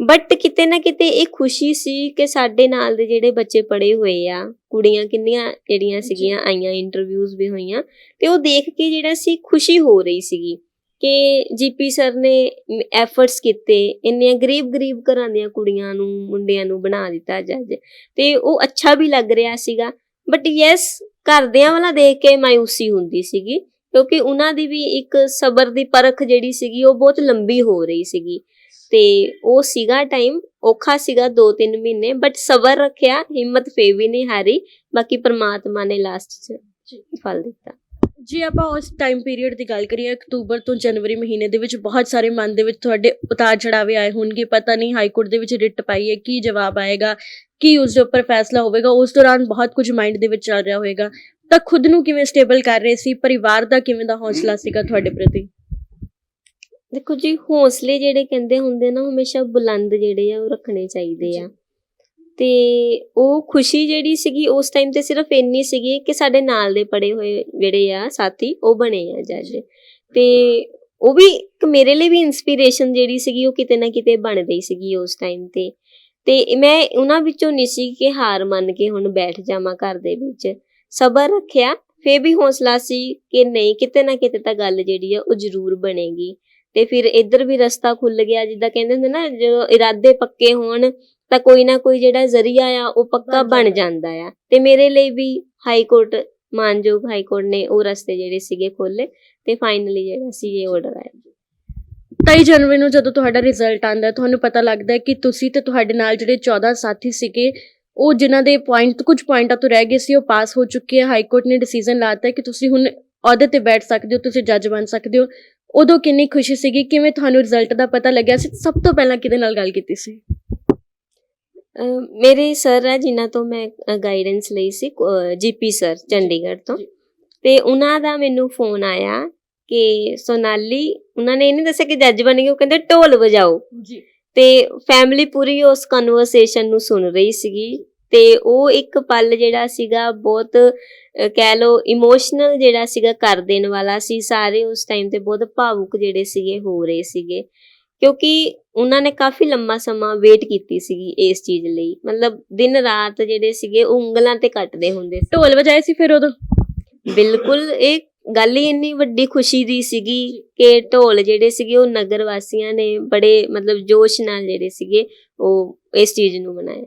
ਬਟ ਕਿਤੇ ਨਾ ਕਿਤੇ ਇਹ ਖੁਸ਼ੀ ਸੀ ਕਿ ਸਾਡੇ ਨਾਲ ਦੇ ਜਿਹੜੇ ਬੱਚੇ ਪੜੇ ਹੋਏ ਆ ਕੁੜੀਆਂ ਕਿੰਨੀਆਂ ਜਿਹੜੀਆਂ ਸੀਗੀਆਂ ਆਈਆਂ ਇੰਟਰਵਿਊਜ਼ ਵੀ ਹੋਈਆਂ ਤੇ ਉਹ ਦੇਖ ਕੇ ਜਿਹੜਾ ਸੀ ਖੁਸ਼ੀ ਹੋ ਰਹੀ ਸੀਗੀ ਕਿ ਜੀਪੀ ਸਰ ਨੇ ਐਫਰਟਸ ਕੀਤੇ ਇੰਨੀਆਂ ਗਰੀਬ ਗਰੀਬ ਘਰਾਂ ਦੀਆਂ ਕੁੜੀਆਂ ਨੂੰ ਮੁੰਡਿਆਂ ਨੂੰ ਬਣਾ ਦਿੱਤਾ ਜੱਜ ਤੇ ਉਹ ਅੱਛਾ ਵੀ ਲੱਗ ਰਿਹਾ ਸੀਗਾ। ਬਟ ਯੈਸ ਘਰਦਿਆਂ ਵਾਲਾ ਦੇਖ ਕੇ ਮਾਇੂਸੀ ਹੁੰਦੀ ਸੀਗੀ ਕਿਉਂਕਿ ਉਹਨਾਂ ਦੀ ਵੀ ਇੱਕ ਸਬਰ ਦੀ ਪਰਖ ਜਿਹੜੀ ਸੀਗੀ ਉਹ ਬਹੁਤ ਲੰਬੀ ਹੋ ਰਹੀ ਸੀਗੀ। ਤੇ ਉਹ ਸੀਗਾ ਟਾਈਮ ਔਖਾ ਸੀਗਾ 2-3 ਮਹੀਨੇ ਬਟ ਸਬਰ ਰੱਖਿਆ ਹਿੰਮਤ ਫੇ ਵੀ ਨਹੀਂ ਹਾਰੀ ਬਾਕੀ ਪ੍ਰਮਾਤਮਾ ਨੇ ਲਾਸਟ 'ਚ ਫਲ ਦਿੱਤਾ। ਜੀ ਆਪਾਂ ਉਸ ਟਾਈਮ ਪੀਰੀਅਡ ਦੀ ਗੱਲ ਕਰੀਏ ਅਕਤੂਬਰ ਤੋਂ ਜਨਵਰੀ ਮਹੀਨੇ ਦੇ ਵਿੱਚ ਬਹੁਤ ਸਾਰੇ ਮਨ ਦੇ ਵਿੱਚ ਤੁਹਾਡੇ ਉਤਾਰ ਚੜਾਵੇ ਆਏ ਹੋਣਗੇ ਪਤਾ ਨਹੀਂ ਹਾਈ ਕੋਰਟ ਦੇ ਵਿੱਚ ਰਿਟ ਪਾਈ ਹੈ ਕੀ ਜਵਾਬ ਆਏਗਾ ਕੀ ਉਸ ਦੇ ਉੱਪਰ ਫੈਸਲਾ ਹੋਵੇਗਾ ਉਸ ਦੌਰਾਨ ਬਹੁਤ ਕੁਝ ਮਾਈਂਡ ਦੇ ਵਿੱਚ ਚੱਲ ਰਿਹਾ ਹੋਵੇਗਾ। ਤਾਂ ਖੁਦ ਨੂੰ ਕਿਵੇਂ ਸਟੇਬਲ ਕਰ ਰਹੇ ਸੀ ਪਰਿਵਾਰ ਦਾ ਕਿਵੇਂ ਦਾ ਹੌਸਲਾ ਸੀਗਾ ਤੁਹਾਡੇ ਪ੍ਰਤੀ? ਦੇਖੋ ਜੀ ਹੌਸਲੇ ਜਿਹੜੇ ਕਹਿੰਦੇ ਹੁੰਦੇ ਨਾ ਹਮੇਸ਼ਾ ਬੁਲੰਦ ਜਿਹੜੇ ਆ ਉਹ ਰੱਖਣੇ ਚਾਹੀਦੇ ਆ। ਤੇ ਉਹ ਖੁਸ਼ੀ ਜਿਹੜੀ ਸੀਗੀ ਉਸ ਟਾਈਮ ਤੇ ਸਿਰਫ ਇੰਨੀ ਸੀਗੀ ਕਿ ਸਾਡੇ ਨਾਲ ਦੇ ਪੜੇ ਹੋਏ ਜਿਹੜੇ ਆ ਸਾਥੀ ਉਹ ਬਣੇ ਆ ਜੱਜ ਤੇ ਉਹ ਵੀ ਮੇਰੇ ਲਈ ਵੀ ਇਨਸਪੀਰੇਸ਼ਨ ਜਿਹੜੀ ਸੀਗੀ ਉਹ ਕਿਤੇ ਨਾ ਕਿਤੇ ਬਣ ਗਈ ਸੀਗੀ ਉਸ ਟਾਈਮ ਤੇ। ਤੇ ਮੈਂ ਉਹਨਾਂ ਵਿੱਚੋਂ ਨਹੀਂ ਸੀ ਕਿ ਹਾਰ ਮੰਨ ਕੇ ਹੁਣ ਬੈਠ ਜਾਵਾਂ ਘਰ ਦੇ ਵਿੱਚ। ਸਬਰ ਰੱਖਿਆ ਫੇ ਵੀ ਹੌਸਲਾ ਸੀ ਕਿ ਨਹੀਂ ਕਿਤੇ ਨਾ ਕਿਤੇ ਤਾਂ ਗੱਲ ਜਿਹੜੀ ਆ ਉਹ ਜ਼ਰੂਰ ਬਣੇਗੀ। ਤੇ ਫਿਰ ਇੱਧਰ ਵੀ ਰਸਤਾ ਖੁੱਲ ਗਿਆ ਜਿੱਦਾਂ ਕਹਿੰਦੇ ਹੁੰਦੇ ਨਾ ਜਦੋਂ ਇਰਾਦੇ ਪੱਕੇ ਹੋਣ ਤਾਂ ਕੋਈ ਨਾ ਕੋਈ ਜਿਹੜਾ ਜ਼ਰੀਆ ਆ ਉਹ ਪੱਕਾ ਬਣ ਜਾਂਦਾ। ਜਾਂਦਾ ਆ। ਤੇ ਮੇਰੇ ਲਈ ਵੀ ਹਾਈ ਕੋਰਟ ਮਾਨਯੋਗ ਹਾਈ ਕੋਰਟ ਨੇ ਉਹ ਰਸਤੇ ਜਿਹੜੇ ਸੀਗੇ ਖੋਲੇ ਤੇ ਫਾਈਨਲੀ ਜਿਹੜਾ ਸੀ ਇਹ ਆਰਡਰ ਆਇਆ। 23 ਜਨਵਰੀ ਨੂੰ ਜਦੋਂ ਤੁਹਾਡਾ ਰਿਜ਼ਲਟ ਆਂਦਾ ਤੁਹਾਨੂੰ ਪਤਾ ਲੱਗਦਾ ਹੈ ਕਿ ਤੁਸੀਂ ਤੇ ਤੁਹਾਡੇ ਨਾਲ ਜਿਹੜੇ 14 ਸਾਥੀ ਸੀਗੇ ਉਹ ਜਿਨ੍ਹਾਂ ਦੇ ਪੁਆਇੰਟ ਕੁਝ ਪੁਆਇੰਟਾਂ ਤੋਂ ਰਹਿ ਗਏ ਸੀ ਉਹ ਪਾਸ ਹੋ ਚੁੱਕੇ ਹੈ ਹਾਈ ਕੋਰਟ ਨੇ ਡਿਸੀਜਨ ਲਾਤਾ ਹੈ ਕਿ ਤੁਸੀਂ ਹੁਣ ਅਹੁਦੇ ਤੇ ਬੈਠ ਸਕਦੇ ਹੋ ਤੁਸੀਂ ਜੱਜ ਬਣ ਸਕਦੇ ਹੋ। ਉਦੋਂ ਕਿੰਨੀ ਖੁਸ਼ੀ ਸੀਗੀ ਕਿਵੇਂ ਤੁਹਾਨੂੰ ਰਿਜ਼ਲਟ ਦਾ ਪਤਾ ਲੱਗਿਆ ਸੀ? ਸਭ ਤੋਂ ਪਹਿਲਾਂ ਕਿਹਦੇ ਨਾਲ ਗੱਲ ਕੀਤੀ ਸੀ? ਮੇਰੇ ਸਰ ਆ ਜਿਨ੍ਹਾਂ ਤੋਂ ਮੈਂ ਗਾਈਡੈਂਸ ਲਈ ਸੀ ਜੀਪੀ ਸਰ ਚੰਡੀਗੜ੍ਹ ਤੋਂ। ਤੇ ਉਹਨਾਂ ਦਾ ਮੈਨੂੰ ਫੋਨ ਆਇਆ ਕਿ ਸੋਨਾਲੀ ਉਹਨਾਂ ਨੇ ਇਹ ਨਹੀਂ ਦੱਸਿਆ ਕਿ ਜੱਜ ਬਣ ਗਏ ਉਹ ਕਹਿੰਦੇ ਢੋਲ ਵਜਾਓ। ਜੀ। ਤੇ ਫੈਮਿਲੀ ਪੂਰੀ ਉਸ ਕਨਵਰਸੇਸ਼ਨ ਨੂੰ ਸੁਣ ਰਹੀ ਸੀਗੀ। ਤੇ ਉਹ ਇੱਕ ਪਲ ਜਿਹੜਾ ਸੀਗਾ ਬਹੁਤ ਕਹਿ ਲੋ ਇਮੋਸ਼ਨਲ ਜਿਹੜਾ ਸੀਗਾ ਕਰ ਦੇਣ ਵਾਲਾ ਸੀ। ਸਾਰੇ ਉਸ ਟਾਈਮ ਤੇ ਬਹੁਤ ਭਾਵੁਕ ਜਿਹੜੇ ਸੀਗੇ ਹੋ ਰਹੇ ਸੀਗੇ। ਕਿਉਂਕਿ ਉਹਨਾਂ ਨੇ ਕਾਫੀ ਲੰਮਾ ਸਮਾਂ ਵੇਟ ਕੀਤੀ ਸੀਗੀ ਇਸ ਚੀਜ਼ ਲਈ। ਮਤਲਬ ਦਿਨ ਰਾਤ ਜਿਹੜੇ ਸੀਗੇ ਉਹ ਉਂਗਲਾਂ ਤੇ ਕੱਟਦੇ ਹੁੰਦੇ ਸੀ। ਢੋਲ ਵਜਾਏ ਸੀ ਫਿਰ ਉਦੋਂ? ਬਿਲਕੁਲ ਇਹ ਗੱਲ ਹੀ ਇੰਨੀ ਵੱਡੀ ਖੁਸ਼ੀ ਦੀ ਸੀਗੀ ਕਿ ਢੋਲ ਜਿਹੜੇ ਸੀਗੇ ਉਹ ਨਗਰ ਵਾਸੀਆਂ ਨੇ ਬੜੇ ਮਤਲਬ ਜੋਸ਼ ਨਾਲ ਜਿਹੜੇ ਸੀਗੇ ਉਹ ਇਸ ਚੀਜ਼ ਨੂੰ ਮਨਾਇਆ।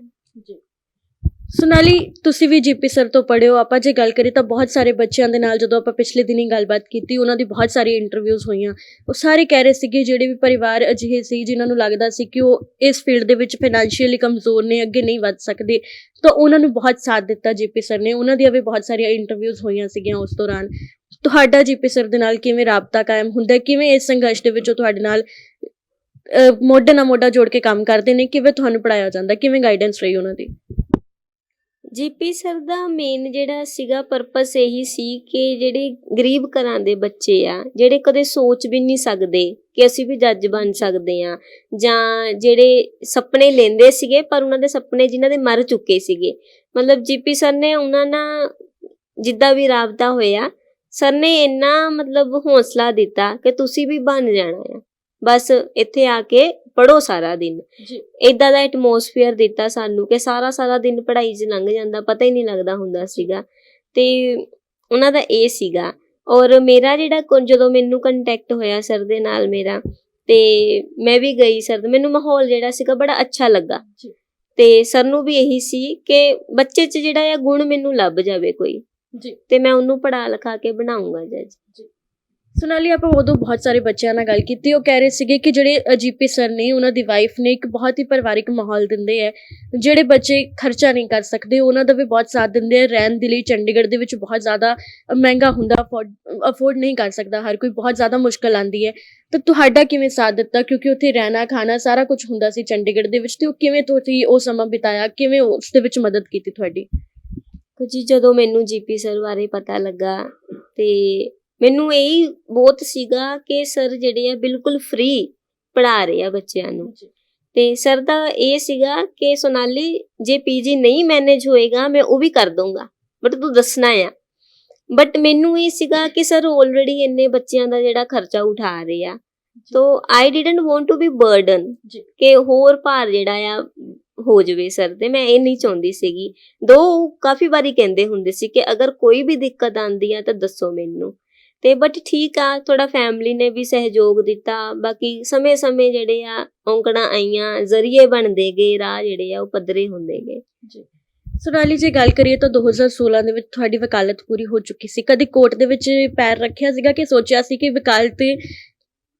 ਸੁਨਾਲੀ ਤੁਸੀਂ ਵੀ ਜੀਪੀ ਸਰ ਤੋਂ ਪੜ੍ਹੇ ਹੋ। ਆਪਾਂ ਜੇ ਗੱਲ ਕਰੀਏ ਤਾਂ ਬਹੁਤ ਸਾਰੇ ਬੱਚਿਆਂ ਦੇ ਨਾਲ ਜਦੋਂ ਆਪਾਂ ਪਿਛਲੇ ਦਿਨੀ ਗੱਲਬਾਤ ਕੀਤੀ ਉਹਨਾਂ ਦੀ ਬਹੁਤ ਸਾਰੀ ਇੰਟਰਵਿਊਜ਼ ਹੋਈਆਂ। ਉਹ ਸਾਰੇ ਕਹਿ ਰਹੇ ਸੀਗੇ ਜਿਹੜੇ ਵੀ ਪਰਿਵਾਰ ਅਜਿਹੇ ਸੀ ਜਿਨ੍ਹਾਂ ਨੂੰ ਲੱਗਦਾ ਸੀ ਕਿ ਉਹ ਇਸ ਫੀਲਡ ਦੇ ਵਿੱਚ ਫਾਈਨੈਂਸ਼ੀਅਲੀ ਕਮਜ਼ੋਰ ਨੇ ਅੱਗੇ ਨਹੀਂ ਵੱਧ ਸਕਦੇ ਤਾਂ ਉਹਨਾਂ ਨੂੰ ਬਹੁਤ ਸਾਥ ਦਿੱਤਾ ਜੀਪੀ ਸਰ ਨੇ। ਉਹਨਾਂ ਦੀਆਂ ਵੀ ਬਹੁਤ ਸਾਰੀਆਂ ਇੰਟਰਵਿਊਜ਼ ਹੋਈਆਂ ਸੀਗੀਆਂ ਉਸ ਦੌਰਾਨ। ਤੁਹਾਡਾ ਜੀਪੀ ਸਰ ਦੇ ਨਾਲ ਕਿਵੇਂ ਰਾਬਤਾ ਕਾਇਮ ਹੁੰਦਾ ਕਿਵੇਂ ਇਸ ਸੰਘਰਸ਼ ਦੇ ਵਿੱਚ ਉਹ ਤੁਹਾਡੇ ਨਾਲ ਅਹ, ਮੋਢੇ ਨਾਲ ਮੋਢਾ ਜੋੜ ਕੇ ਕੰਮ ਕਰਦੇ ਨੇ? ਕਿਵੇਂ ਤੁਹਾਨੂੰ ਪੜਾਇਆ ਜਾਂਦਾ? ਕਿਵੇਂ ਗਾਈਡੈਂਸ ਰਹੀ ਉਹਨਾਂ ਦੀ? ਜੀਪੀ ਸਰ ਦਾ ਮੇਨ ਜਿਹੜਾ ਸੀਗਾ ਪਰਪਸ ਇਹੀ ਸੀ ਕਿ ਜਿਹੜੇ ਗਰੀਬ ਘਰਾਂ ਦੇ ਬੱਚੇ ਆ, ਜਿਹੜੇ ਕਦੇ ਸੋਚ ਵੀ ਨਹੀਂ ਸਕਦੇ ਕਿ ਅਸੀਂ ਵੀ ਜੱਜ ਬਣ ਸਕਦੇ ਆ ਜਾਂ ਜਿਹੜੇ ਸੁਪਨੇ ਲੈਂਦੇ ਸੀਗੇ ਪਰ ਉਹਨਾਂ ਦੇ ਸੁਪਨੇ ਜਿਨ੍ਹਾਂ ਦੇ ਮਰ ਚੁੱਕੇ ਸੀਗੇ। ਮਤਲਬ ਜੀਪੀ ਸਰ ਨੇ ਉਹਨਾਂ ਨਾਲ ਜਿੱਦਾਂ ਵੀ ਰਾਬਤਾ ਹੋਇਆ ਸਰ ਨੇ ਇੰਨਾ ਮਤਲਬ ਹੌਸਲਾ ਦਿੱਤਾ ਕਿ ਤੁਸੀਂ ਵੀ ਬਣ ਜਾਣਾ ਆ। ਬਸ ਇੱਥੇ ਆ ਕੇ ਪੜੋ ਸਾਰਾ ਦਿਨ। ਜੀ। ਇਦਾਂ ਦਾ ਐਟਮੋਸਫੀਅਰ ਦਿੱਤਾ ਸਾਨੂੰ ਕਿ ਸਾਰਾ ਸਾਰਾ ਦਿਨ ਪੜ੍ਹਾਈ 'ਚ ਲੰਘ ਜਾਂਦਾ ਪਤਾ ਹੀ ਨਹੀਂ ਲੱਗਦਾ ਹੁੰਦਾ ਸੀਗਾ। ਤੇ ਉਹਨਾਂ ਦਾ ਇਹ ਸੀਗਾ। ਔਰ ਮੇਰਾ ਜਿਹੜਾ ਕੁ- ਜਦੋਂ ਮੈਨੂੰ ਕੰਟੈਕਟ ਹੋਇਆ ਸਰ ਦੇ ਨਾਲ ਮੇਰਾ ਤੇ ਮੈਂ ਵੀ ਗਈ ਸਰ ਦੇ ਮੈਨੂੰ ਮਾਹੌਲ ਜਿਹੜਾ ਸੀਗਾ ਬੜਾ ਅੱਛਾ ਲੱਗਾ। ਜੀ। ਤੇ ਸਰ ਨੂੰ ਵੀ ਇਹੀ ਸੀ ਕਿ ਬੱਚੇ 'ਚ ਜਿਹੜਾ ਆ ਗੁਣ ਮੈਨੂੰ ਲੱਭ ਜਾਵੇ ਕੋਈ। ਜੀ। ਤੇ ਮੈਂ ਉਹਨੂੰ ਪੜਾ ਲਿਖਾ ਕੇ ਬਣਾਉਂਗਾ ਜੱਜ। ਸੋਨਾਲੀ, ਆਪਾਂ ਉਦੋਂ ਬਹੁਤ ਸਾਰੇ ਬੱਚਿਆਂ ਨਾਲ ਗੱਲ ਕੀਤੀ। ਉਹ ਕਹਿ ਰਹੇ ਸੀਗੇ ਕਿ ਜਿਹੜੇ ਜੀਪੀ ਸਰ ਨੇ, ਉਹਨਾਂ ਦੀ ਵਾਈਫ ਨੇ ਇੱਕ ਬਹੁਤ ਹੀ ਪਰਿਵਾਰਿਕ ਮਾਹੌਲ ਦਿੰਦੇ ਆ, ਜਿਹੜੇ ਬੱਚੇ ਖਰਚਾ ਨਹੀਂ ਕਰ ਸਕਦੇ, ਉਹਨਾਂ ਦਾ ਵੀ ਬਹੁਤ ਸਾਥ ਦਿੰਦੇ ਆ, ਰਹਿਣ ਦੇ ਲਈ ਚੰਡੀਗੜ੍ਹ ਦੇ ਵਿੱਚ ਬਹੁਤ ਜ਼ਿਆਦਾ ਮਹਿੰਗਾ ਹੁੰਦਾ ਅਫੋਰਡ ਨਹੀਂ ਕਰ ਸਕਦਾ, ਹਰ ਕੋਈ ਬਹੁਤ ਜ਼ਿਆਦਾ ਮੁਸ਼ਕਲ ਆਂਦੀ ਹੈ। ਤਾਂ ਤੁਹਾਡਾ ਕਿਵੇਂ ਸਾਥ ਦਿੱਤਾ? ਕਿਉਂਕਿ ਉੱਥੇ ਰਹਿਣਾ, ਖਾਣਾ ਸਾਰਾ ਕੁਝ ਹੁੰਦਾ ਸੀ ਚੰਡੀਗੜ੍ਹ ਦੇ ਵਿੱਚ, ਤੇ ਉਹ ਕਿਵੇਂ ਤੁਸੀਂ ਉਹ ਸਮਾਂ ਬਿਤਾਇਆ? ਕਿਵੇਂ ਉਸ ਦੇ ਵਿੱਚ ਮਦਦ ਕੀਤੀ ਤੁਹਾਡੀ? ਕੁਝ ਜਦੋਂ ਮੈਨੂੰ ਜੀਪੀ ਸਰ ਬਾਰੇ ਪਤਾ ਲੱਗਾ, ਤੇ ਮੈਨੂੰ ਇਹ ਬਹੁਤ ਸੀਗਾ ਕਿ ਸਰ ਜਿਹੜੇ ਆ ਬਿਲਕੁਲ ਫ੍ਰੀ ਪੜ੍ਹਾ ਰਹੇ ਆ ਬੱਚਿਆਂ ਨੂੰ। ਤੇ ਸਰ ਦਾ ਇਹ ਸੀਗਾ ਕਿ ਸੋਨਾਲੀ ਜੇ ਪੀਜੀ ਨਹੀਂ ਮੈਨੇਜ ਹੋਏਗਾ ਮੈਂ ਉਹ ਵੀ ਕਰ ਦਊਂਗਾ ਬਟ ਤੂੰ ਦੱਸਣਾ ਆ। ਬਟ ਮੈਨੂੰ ਇਹ ਸੀਗਾ ਕਿ ਸਰ ਆਲਰੇਡੀ ਇੰਨੇ ਬੱਚਿਆਂ ਦਾ ਜਿਹੜਾ ਖਰਚਾ ਉਠਾ ਰਹੇ ਆ। ਤੋ I didn't want to be burden. ਕਿ ਹੋਰ ਭਾਰ ਜਿਹੜਾ ਆ ਹੋ ਜਾਵੇ ਸਰ ਤੇ ਮੈਂ ਇਹ ਨਹੀਂ ਚਾਹੁੰਦੀ ਸੀਗੀ। ਦੋ ਕਾਫੀ ਵਾਰੀ ਕਹਿੰਦੇ ਹੁੰਦੇ ਸੀ ਕਿ ਅਗਰ ਕੋਈ ਵੀ ਦਿੱਕਤ ਆਂਦੀ ਆ ਤਾਂ ਦੱਸੋ ਮੈਨੂੰ। ਤੇ ਬਟ ਠੀਕ ਆ ਥੋੜਾ ਫੈਮਿਲੀ ਨੇ ਵੀ ਸਹਿਯੋਗ ਦਿੱਤਾ। ਬਾਕੀ ਸਮੇਂ-ਸਮੇਂ ਜਿਹੜੇ ਆ, ਔਂਕੜਾਂ ਆਈਆਂ, ਜ਼ਰੀਏ ਬਣਦੇ ਗਏ, ਰਾਹ ਜਿਹੜੇ ਆ, ਉਹ ਪੱਧਰੇ ਹੁੰਦੇ ਗਏ। ਸੋਨਾਲੀ, ਜੇ ਗੱਲ ਕਰੀਏ ਤਾਂ 2016 ਦੇ ਵਿੱਚ ਤੁਹਾਡੀ ਵਕਾਲਤ ਪੂਰੀ ਹੋ ਚੁੱਕੀ ਸੀ। ਕਦੇ ਕੋਰਟ ਦੇ ਵਿੱਚ ਪੈਰ ਰੱਖਿਆ ਸੀਗਾ ਕਿ ਸੋਚਿਆ ਸੀ ਕਿ ਵਕਾਲਤ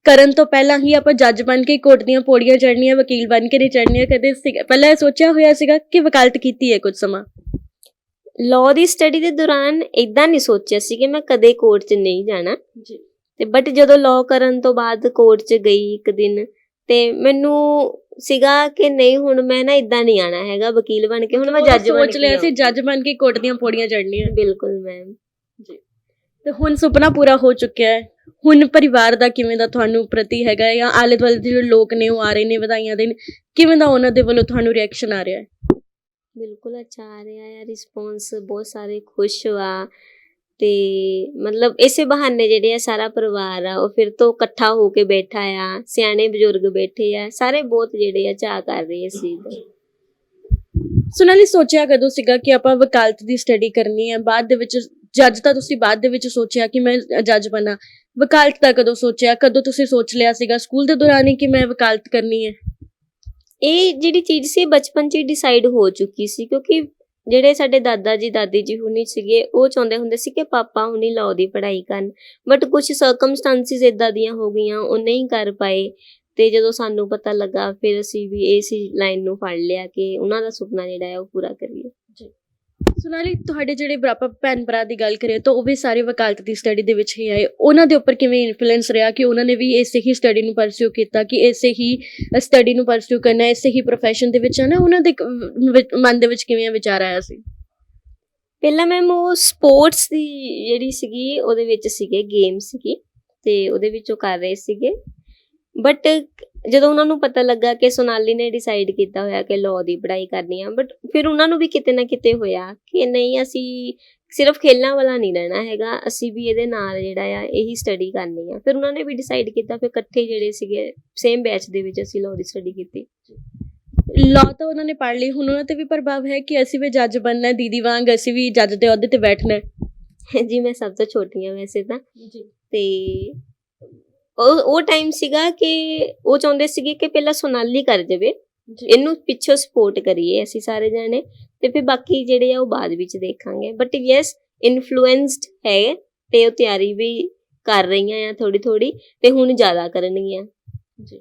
ਕਰਨ ਤੋਂ ਪਹਿਲਾਂ ਹੀ ਆਪਾਂ ਜੱਜ ਬਣ ਕੇ ਕੋਰਟ ਦੀਆਂ ਪੌੜੀਆਂ ਚੜ੍ਹਨੀਆਂ, ਵਕੀਲ ਬਣ ਕੇ ਨਹੀਂ ਚੜ੍ਹਨੀਆਂ? ਕਦੇ ਸੀਗਾ ਪਹਿਲਾਂ ਇਹ ਸੋਚਿਆ ਹੋਇਆ ਸੀਗਾ ਕਿ ਵਕਾਲਤ ਕੀਤੀ ਹੈ ਕੁਝ ਸਮਾਂ? ਲਾਅ ਦੀ ਸਟੱਡੀ ਦੇ ਦੌਰਾਨ ਇਦਾਂ ਨਹੀਂ ਸੋਚਿਆ ਸੀ ਕਿ ਮੈਂ ਕਦੇ ਕੋਰਟ 'ਚ ਨਹੀਂ ਜਾਣਾ। ਜੀ। ਤੇ ਬਟ ਜਦੋਂ ਲਾਅ ਕਰਨ ਤੋਂ ਬਾਅਦ ਕੋਰਟ 'ਚ ਗਈ ਇੱਕ ਦਿਨ ਤੇ ਮੈਨੂੰ ਸੀਗਾ ਕਿ ਨਹੀਂ ਹੁਣ ਮੈਂ ਨਾ ਇਦਾਂ ਨਹੀਂ ਆਣਾ ਹੈਗਾ ਵਕੀਲ ਬਣ ਕੇ ਹੁਣ ਮੈਂ ਜੱਜ ਬਣ ਸੋਚ ਕੇ ਲਿਆ ਸੀ। ਜੱਜ ਬਣ ਕੇ ਕੋਰਟ ਦੀਆਂ ਪੌੜੀਆਂ ਚੜ੍ਹਨੀਆਂ। ਬਿਲਕੁਲ ਮੈਮ ਤੇ ਹੁਣ ਸੁਪਨਾ ਪੂਰਾ ਹੋ ਚੁੱਕਿਆ ਹੈ। ਹੁਣ ਪਰਿਵਾਰ ਦਾ ਕਿਵੇਂ ਦਾ ਤੁਹਾਨੂੰ ਪ੍ਰਤੀ ਹੈਗਾ ਜਾਂ ਆਲੇ ਦੁਆਲੇ ਦੇ ਜਿਹੜੇ ਲੋਕ ਨੇ ਉਹ ਆ ਰਹੇ ਨੇ ਵਧਾਈਆਂ ਦੇਣ ਕਿਵੇਂ ਦਾ ਉਹਨਾਂ ਦੇ ਵੱਲੋਂ ਤੁਹਾਨੂੰ ਰਿਐਕਸ਼ਨ ਆ ਰਿਹਾ ਹੈ? ਬਿਲਕੁਲ ਅੱਛਾ ਆ ਰਿਹਾ ਹੈ ਰਿਸਪੌਂਸ ਬਹੁਤ ਸਾਰੇ ਖੁਸ਼ ਵਾ ਤੇ ਮਤਲਬ ਇਸੇ ਬਹਾਨੇ ਜਿਹੜੇ ਆ ਸਾਰਾ ਪਰਿਵਾਰ ਆ, ਉਹ ਫਿਰ ਤੋਂ ਇਕੱਠਾ ਹੋ ਕੇ ਬੈਠਾ ਆ, ਸਿਆਣੇ ਬਜ਼ੁਰਗ ਬੈਠੇ ਆ, ਸਾਰੇ ਬਹੁਤ ਜਿਹੜੇ ਆ ਚਾਹ ਕਰ ਰਹੇ ਇਸ ਚੀਜ਼ ਦਾ। ਸੁਨਾਲੀ ਸੋਚਿਆ ਕਦੋਂ ਸੀਗਾ ਕਿ ਆਪਾਂ ਵਕਾਲਤ ਦੀ ਸਟੱਡੀ ਕਰਨੀ ਹੈ ਬਾਅਦ ਦੇ ਵਿੱਚ ਜੱਜ ਤਾਂ ਤੁਸੀਂ ਬਾਅਦ ਦੇ ਵਿੱਚ ਸੋਚਿਆ ਕਿ ਮੈਂ ਜੱਜ ਬਣਾ, ਵਕਾਲਤ ਦਾ ਕਦੋਂ ਸੋਚਿਆ, ਕਦੋਂ ਤੁਸੀਂ ਸੋਚ ਲਿਆ ਸੀਗਾ, ਸਕੂਲ ਦੇ ਦੌਰਾਨ ਹੀ ਕਿ ਮੈਂ ਵਕਾਲਤ ਕਰਨੀ ਹੈ ਇਹ ਜਿਹੜੀ ਚੀਜ਼ ਸੀ ਬਚਪਨ 'ਚ ਹੀ ਡਿਸਾਈਡ ਹੋ ਚੁੱਕੀ ਸੀ, ਕਿਉਂਕਿ ਜਿਹੜੇ ਸਾਡੇ ਦਾਦਾ ਜੀ, ਦਾਦੀ ਜੀ ਹੁਣੀ ਸੀਗੇ, ਉਹ ਚਾਹੁੰਦੇ ਹੁੰਦੇ ਸੀ ਕਿ ਪਾਪਾ ਹੁਣੀ ਲਾਅ ਦੀ ਪੜ੍ਹਾਈ ਕਰਨ। ਬਟ ਕੁਝ ਸਰਕਮਸਟੈਂਸਿਸ ਇਦਾਂ ਦੀਆਂ ਹੋ ਗਈਆਂ, ਉਹ ਨਹੀਂ ਕਰ ਪਾਏ। ਤੇ ਜਦੋਂ ਸਾਨੂੰ ਪਤਾ ਲੱਗਾ, ਫਿਰ ਅਸੀਂ ਵੀ ਇਸ ਲਾਈਨ ਨੂੰ ਫੜ ਲਿਆ ਕਿ ਉਹਨਾਂ ਦਾ ਸੁਪਨਾ ਜਿਹੜਾ ਹੈ ਉਹ ਪੂਰਾ ਕਰੀਏ। ਸੁਨਾਲੀ ਤੁਹਾਡੇ ਜਿਹੜੇ ਬਰਾਪਾ ਭੈਣ ਭਰਾ ਦੀ ਗੱਲ ਕਰੀਏ ਤਾਂ ਉਹ ਵੀ ਸਾਰੇ ਵਕਾਲਤ ਦੀ ਸਟੱਡੀ ਦੇ ਵਿੱਚ ਹੀ ਆਏ। ਉਹਨਾਂ ਦੇ ਉੱਪਰ ਕਿਵੇਂ ਇਨਫਲੂਐਂਸ ਰਿਹਾ ਕਿ ਉਹਨਾਂ ਨੇ ਵੀ ਇਸੇ ਹੀ ਸਟੱਡੀ ਨੂੰ ਪਰਸਿਊ ਕੀਤਾ, ਕਿ ਇਸੇ ਹੀ ਸਟੱਡੀ ਨੂੰ ਪਰਸਿਊ ਕਰਨਾ, ਇਸੇ ਹੀ profession ਦੇ ਵਿੱਚ ਹੈ ਨਾ ਉਹਨਾਂ ਦੇ ਕ- ਮਨ ਦੇ ਵਿੱਚ ਕਿਵੇਂ ਵਿਚਾਰ ਆਇਆ ਸੀ? ਪਹਿਲਾਂ ਮੈਮ ਉਹ ਸਪੋਰਟਸ ਦੀ ਜਿਹੜੀ ਸੀਗੀ, ਉਹਦੇ ਵਿੱਚ ਸੀਗੇ ਗੇਮ ਸੀਗੀ ਤੇ ਉਹਦੇ ਵਿੱਚ ਉਹ ਕਰ ਰਹੇ ਸੀਗੇ। ਬਟ ਜਦੋਂ ਉਹਨਾਂ ਨੂੰ ਪਤਾ ਲੱਗਾ ਕਿ ਸੋਨਾਲੀ ਨੇ ਡਿਸਾਈਡ ਕੀਤਾ ਹੋਇਆ ਕਿ ਲਾਅ ਦੀ ਪੜ੍ਹਾਈ ਕਰਨੀ ਆ ਬਟ ਫਿਰ ਉਹਨਾਂ ਨੂੰ ਵੀ ਕਿਤੇ ਨਾ ਕਿਤੇ ਹੋਇਆ ਕਿ ਨਹੀਂ ਅਸੀਂ ਸਿਰਫ ਖੇਲਣਾ ਵਾਲਾ ਨਹੀਂ ਰਹਿਣਾ ਹੈਗਾ ਅਸੀਂ ਵੀ ਇਹਦੇ ਨਾਲ ਜਿਹੜਾ ਆ ਇਹੀ ਸਟੱਡੀ ਕਰਨੀ ਆ। ਫਿਰ ਉਹਨਾਂ ਨੇ ਵੀ ਡਿਸਾਈਡ ਕੀਤਾ ਫਿਰ ਇਕੱਠੇ ਜਿਹੜੇ ਸੀਗੇ ਸੇਮ ਬੈਚ ਦੇ ਵਿੱਚ ਅਸੀਂ ਲਾਅ ਦੀ ਸਟੱਡੀ ਕੀਤੀ। ਲਾਅ ਤਾਂ ਉਹਨਾਂ ਨੇ ਪੜ੍ਹ ਲਈ ਹੁਣ ਉਹਨਾਂ ਤੇ ਵੀ ਪ੍ਰਭਾਵ ਹੈ ਕਿ ਅਸੀਂ ਵੀ ਜੱਜ ਬਣਨਾ ਦੀਦੀ ਵਾਂਗ ਅਸੀਂ ਵੀ ਜੱਜ ਦੇ ਅਹੁਦੇ ਤੇ ਬੈਠਣਾ। ਜੀ ਮੈਂ ਸਭ ਤੋਂ ਛੋਟੀ ਹਾਂ ਵੈਸੇ ਤਾਂ। ਜੀ। ਤੇ ਉਹ ਉਹ ਟਾਈਮ ਸੀਗਾ ਕਿ ਉਹ ਚਾਹੁੰਦੇ ਸੀਗੇ ਕਿ ਪਹਿਲਾਂ ਸੋਨਾਲੀ ਕਰ ਜਾਵੇ ਇਹਨੂੰ ਪਿੱਛੋਂ ਸਪੋਰਟ ਕਰੀਏ ਅਸੀਂ ਸਾਰੇ ਜਾਣੇ ਤੇ ਫਿਰ ਬਾਕੀ ਜਿਹੜੇ ਆ ਉਹ ਬਾਅਦ ਵਿੱਚ ਦੇਖਾਂਗੇ। ਬਟ ਯੈਸ ਇਨਫਲੂਐਂਸਡ ਹੈ ਤੇ ਉਹ ਤਿਆਰੀ ਵੀ ਕਰ ਰਹੀਆਂ ਆ ਥੋੜੀ ਥੋੜੀ ਤੇ ਹੁਣ ਜ਼ਿਆਦਾ ਕਰਨਗੀਆਂ। ਜੀ।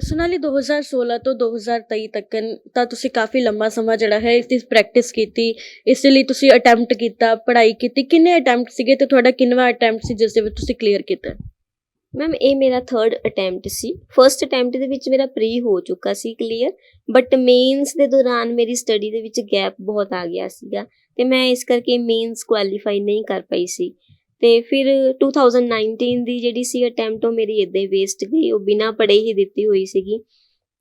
ਸੁਨਾਲੀ 2016 ਤੋਂ 2023 ਤੱਕ ਤਾਂ ਤੁਸੀਂ ਕਾਫੀ ਲੰਮਾ ਸਮਾਂ ਜਿਹੜਾ ਹੈ ਇਸ ਦੀ ਪ੍ਰੈਕਟਿਸ ਕੀਤੀ ਇਸ ਲਈ ਤੁਸੀਂ ਅਟੈਂਪਟ ਕੀਤਾ ਪੜ੍ਹਾਈ ਕੀਤੀ। ਕਿੰਨੇ ਅਟੈਂਪਟ ਸੀਗੇ ਤੇ ਤੁਹਾਡਾ ਕਿੰਨਵਾ ਅਟੈਂਪਟ ਸੀ ਜਿਸ ਦੇ ਵਿੱਚ ਤੁਸੀਂ ਕਲੀਅਰ ਕੀਤਾ? ਮੈਮ ਇਹ ਮੇਰਾ ਥਰਡ ਅਟੈਂਪਟ ਸੀ। ਫਰਸਟ ਅਟੈਂਪਟ ਦੇ ਵਿੱਚ ਮੇਰਾ ਪ੍ਰੀ ਹੋ ਚੁੱਕਾ ਸੀ ਕਲੀਅਰ ਬਟ ਮੇਨਸ ਦੇ ਦੌਰਾਨ ਮੇਰੀ ਸਟੱਡੀ ਦੇ ਵਿੱਚ ਗੈਪ ਬਹੁਤ ਆ ਗਿਆ ਸੀਗਾ। ਤੇ ਮੈਂ ਇਸ ਕਰਕੇ ਮੇਨਸ ਕੁਆਲੀਫਾਈ ਨਹੀਂ ਕਰ ਪਾਈ ਸੀ। ਤੇ ਫਿਰ 2019 ਦੀ ਜਿਹੜੀ ਸੀ ਅਟੈਂਪਟ ਉਹ ਮੇਰੀ ਇਦਾਂ ਹੀ ਵੇਸਟ ਗਈ। ਉਹ ਬਿਨਾ ਪੜ੍ਹੇ ਹੀ ਦਿੱਤੀ ਹੋਈ ਸੀਗੀ।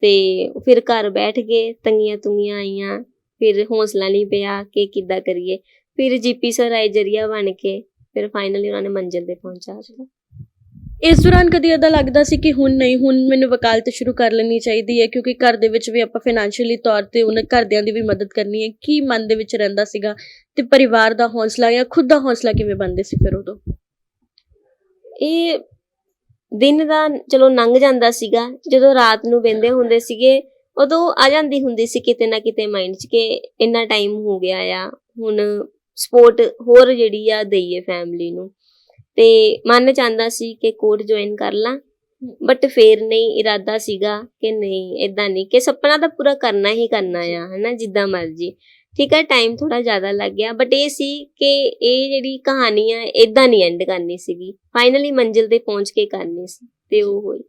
ਤੇ ਫਿਰ ਘਰ ਬੈਠ ਕੇ ਤੰਗੀਆਂ ਤੁੰਗੀਆਂ ਆਈਆਂ। ਫਿਰ ਹੌਸਲਾ ਨਹੀਂ ਪਿਆ ਕਿ ਕਿੱਦਾਂ ਕਰੀਏ। ਫਿਰ ਜੀਪੀ ਸਰ ਆਏ, ਜਰੀਆ ਬਣ ਕੇ। ਫਿਰ ਫਾਈਨਲੀ ਉਹਨਾਂ ਨੇ ਮੰਜ਼ਿਲ ਤੇ ਪਹੁੰਚਾ ਦਿੱਤਾ। ਇਸ ਦੌਰਾਨ ਕਦੀ ਏਦਾਂ ਲੱਗਦਾ ਸੀ ਕਿ ਹੁਣ ਨਹੀਂ, ਹੁਣ ਮੈਨੂੰ ਵਕਾਲਤ ਸ਼ੁਰੂ ਕਰ ਲੈਣੀ ਚਾਹੀਦੀ ਹੈ, ਕਿਉਂਕਿ ਘਰ ਦੇ ਵਿੱਚ ਵੀ ਆਪਾਂ ਫਾਈਨੈਂਸ਼ੀਅਲੀ ਤੌਰ ਤੇ ਉਹਨਾਂ ਘਰਦਿਆਂ ਦੀ ਵੀ ਮਦਦ ਕਰਨੀ ਹੈ। ਕੀ ਮਨ ਦੇ ਵਿੱਚ ਰਹਿੰਦਾ ਸੀਗਾ ਤੇ ਪਰਿਵਾਰ ਦਾ ਹੌਸਲਾ ਜਾਂ ਖੁਦ ਦਾ ਹੌਸਲਾ ਕਿਵੇਂ ਬਣਦੇ ਸੀ ਫਿਰ ਉਦੋਂ? ਇਹ ਦਿਨ ਦਾ ਚਲੋ ਲੰਘ ਜਾਂਦਾ ਸੀਗਾ। ਜਦੋਂ ਰਾਤ ਨੂੰ ਬੈੰਦੇ ਹੁੰਦੇ ਸੀਗੇ, ਉਦੋਂ ਆ ਜਾਂਦੀ ਹੁੰਦੀ ਸੀ ਕਿਤੇ ਨਾ ਕਿਤੇ ਮਾਈਂਡ 'ਚ ਕਿ ਇੰਨਾ ਟਾਈਮ ਹੋ ਗਿਆ ਆ, ਹੁਣ ਸਪੋਰਟ ਹੋਰ ਜਿਹੜੀ ਆ ਦਈਏ ਫੈਮਿਲੀ ਨੂੰ। ਤੇ ਮਨ ਚਾਹੁੰਦਾ ਸੀ ਕਿ ਕੋਰਟ ਜੁਆਇਨ ਕਰ ਲਾਂ ਬਟ ਫੇਰ ਨਹੀਂ, ਇਰਾਦਾ ਸੀਗਾ ਕਿ ਨਹੀਂ ਇਦਾਂ ਨਹੀਂ, ਕਿ ਸੁਪਨਾ ਤਾਂ ਪੂਰਾ ਕਰਨਾ ਹੀ ਕਰਨਾ ਆ, ਹਨਾ, ਜਿੱਦਾਂ ਮਰਜ਼ੀ। ਠੀਕ ਹੈ ਟਾਈਮ ਥੋੜਾ ਜ਼ਿਆਦਾ ਲੱਗ ਗਿਆ ਬਟ ਇਹ ਸੀ ਕਿ ਇਹ ਜਿਹੜੀ ਕਹਾਣੀ ਆ ਇਦਾਂ ਨਹੀਂ ਐਂਡ ਕਰਨੀ ਸੀਗੀ। ਫਾਈਨਲੀ ਮੰਜ਼ਿਲ ਤੇ ਪਹੁੰਚ ਕੇ ਕਰਨੀ ਸੀ, ਤੇ ਉਹ ਹੋਈ।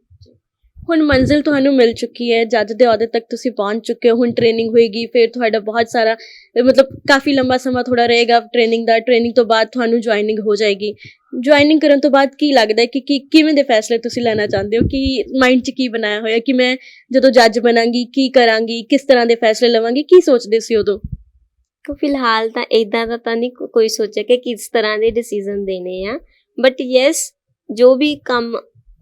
ਹੁਣ ਮੰਜ਼ਿਲ ਤੁਹਾਨੂੰ ਮਿਲ ਚੁੱਕੀ ਹੈ, ਜੱਜ ਦੇ ਅਹੁਦੇ ਤੱਕ ਤੁਸੀਂ ਪਹੁੰਚ ਚੁੱਕੇ ਹੋ, ਹੁਣ ਟ੍ਰੇਨਿੰਗ ਹੋਏਗੀ, ਫਿਰ ਤੁਹਾਡਾ ਬਹੁਤ ਸਾਰਾ ਮਤਲਬ ਕਾਫੀ ਲੰਬਾ ਸਮਾਂ ਥੋੜਾ ਰਹੇਗਾ ਟ੍ਰੇਨਿੰਗ ਦਾ ਟ੍ਰੇਨਿੰਗ ਤੋਂ ਬਾਅਦ ਤੁਹਾਨੂੰ ਜੁਆਇਨਿੰਗ ਹੋ ਜਾਏਗੀ। ਜੁਆਇਨਿੰਗ ਕਰਨ ਤੋਂ ਬਾਅਦ ਕੀ ਲੱਗਦਾ ਹੈ ਕਿ ਕੀ, ਕਿਵੇਂ ਦੇ ਫੈਸਲੇ ਤੁਸੀਂ ਲੈਣਾ ਚਾਹੁੰਦੇ ਹੋ? ਕਿ ਮਾਈਂਡ 'ਚ ਕੀ ਬਣਾਇਆ ਹੋਇਆ? ਕਿ ਮੈਂ ਜਦੋਂ ਜੱਜ ਬਣਾਂਗੀ, ਕੀ ਕਰਾਂਗੀ, ਕਿਸ ਤਰ੍ਹਾਂ ਦੇ ਫੈਸਲੇ ਲਵਾਂਗੀ, ਕੀ ਸੋਚਦੇ ਸੀ ਉਦੋਂ? ਕੋ ਫਿਲਹਾਲ ਤਾਂ ਇਦਾਂ ਦਾ ਤਾਂ ਨਹੀਂ ਕੋਈ ਸੋਚਿਆ ਕਿ ਕਿਸ ਤਰ੍ਹਾਂ ਦੇ ਡਿਸੀਜਨ ਦੇਣੇ ਆ। ਬਟ ਯੈਸ ਜੋ ਵੀ ਕੰਮ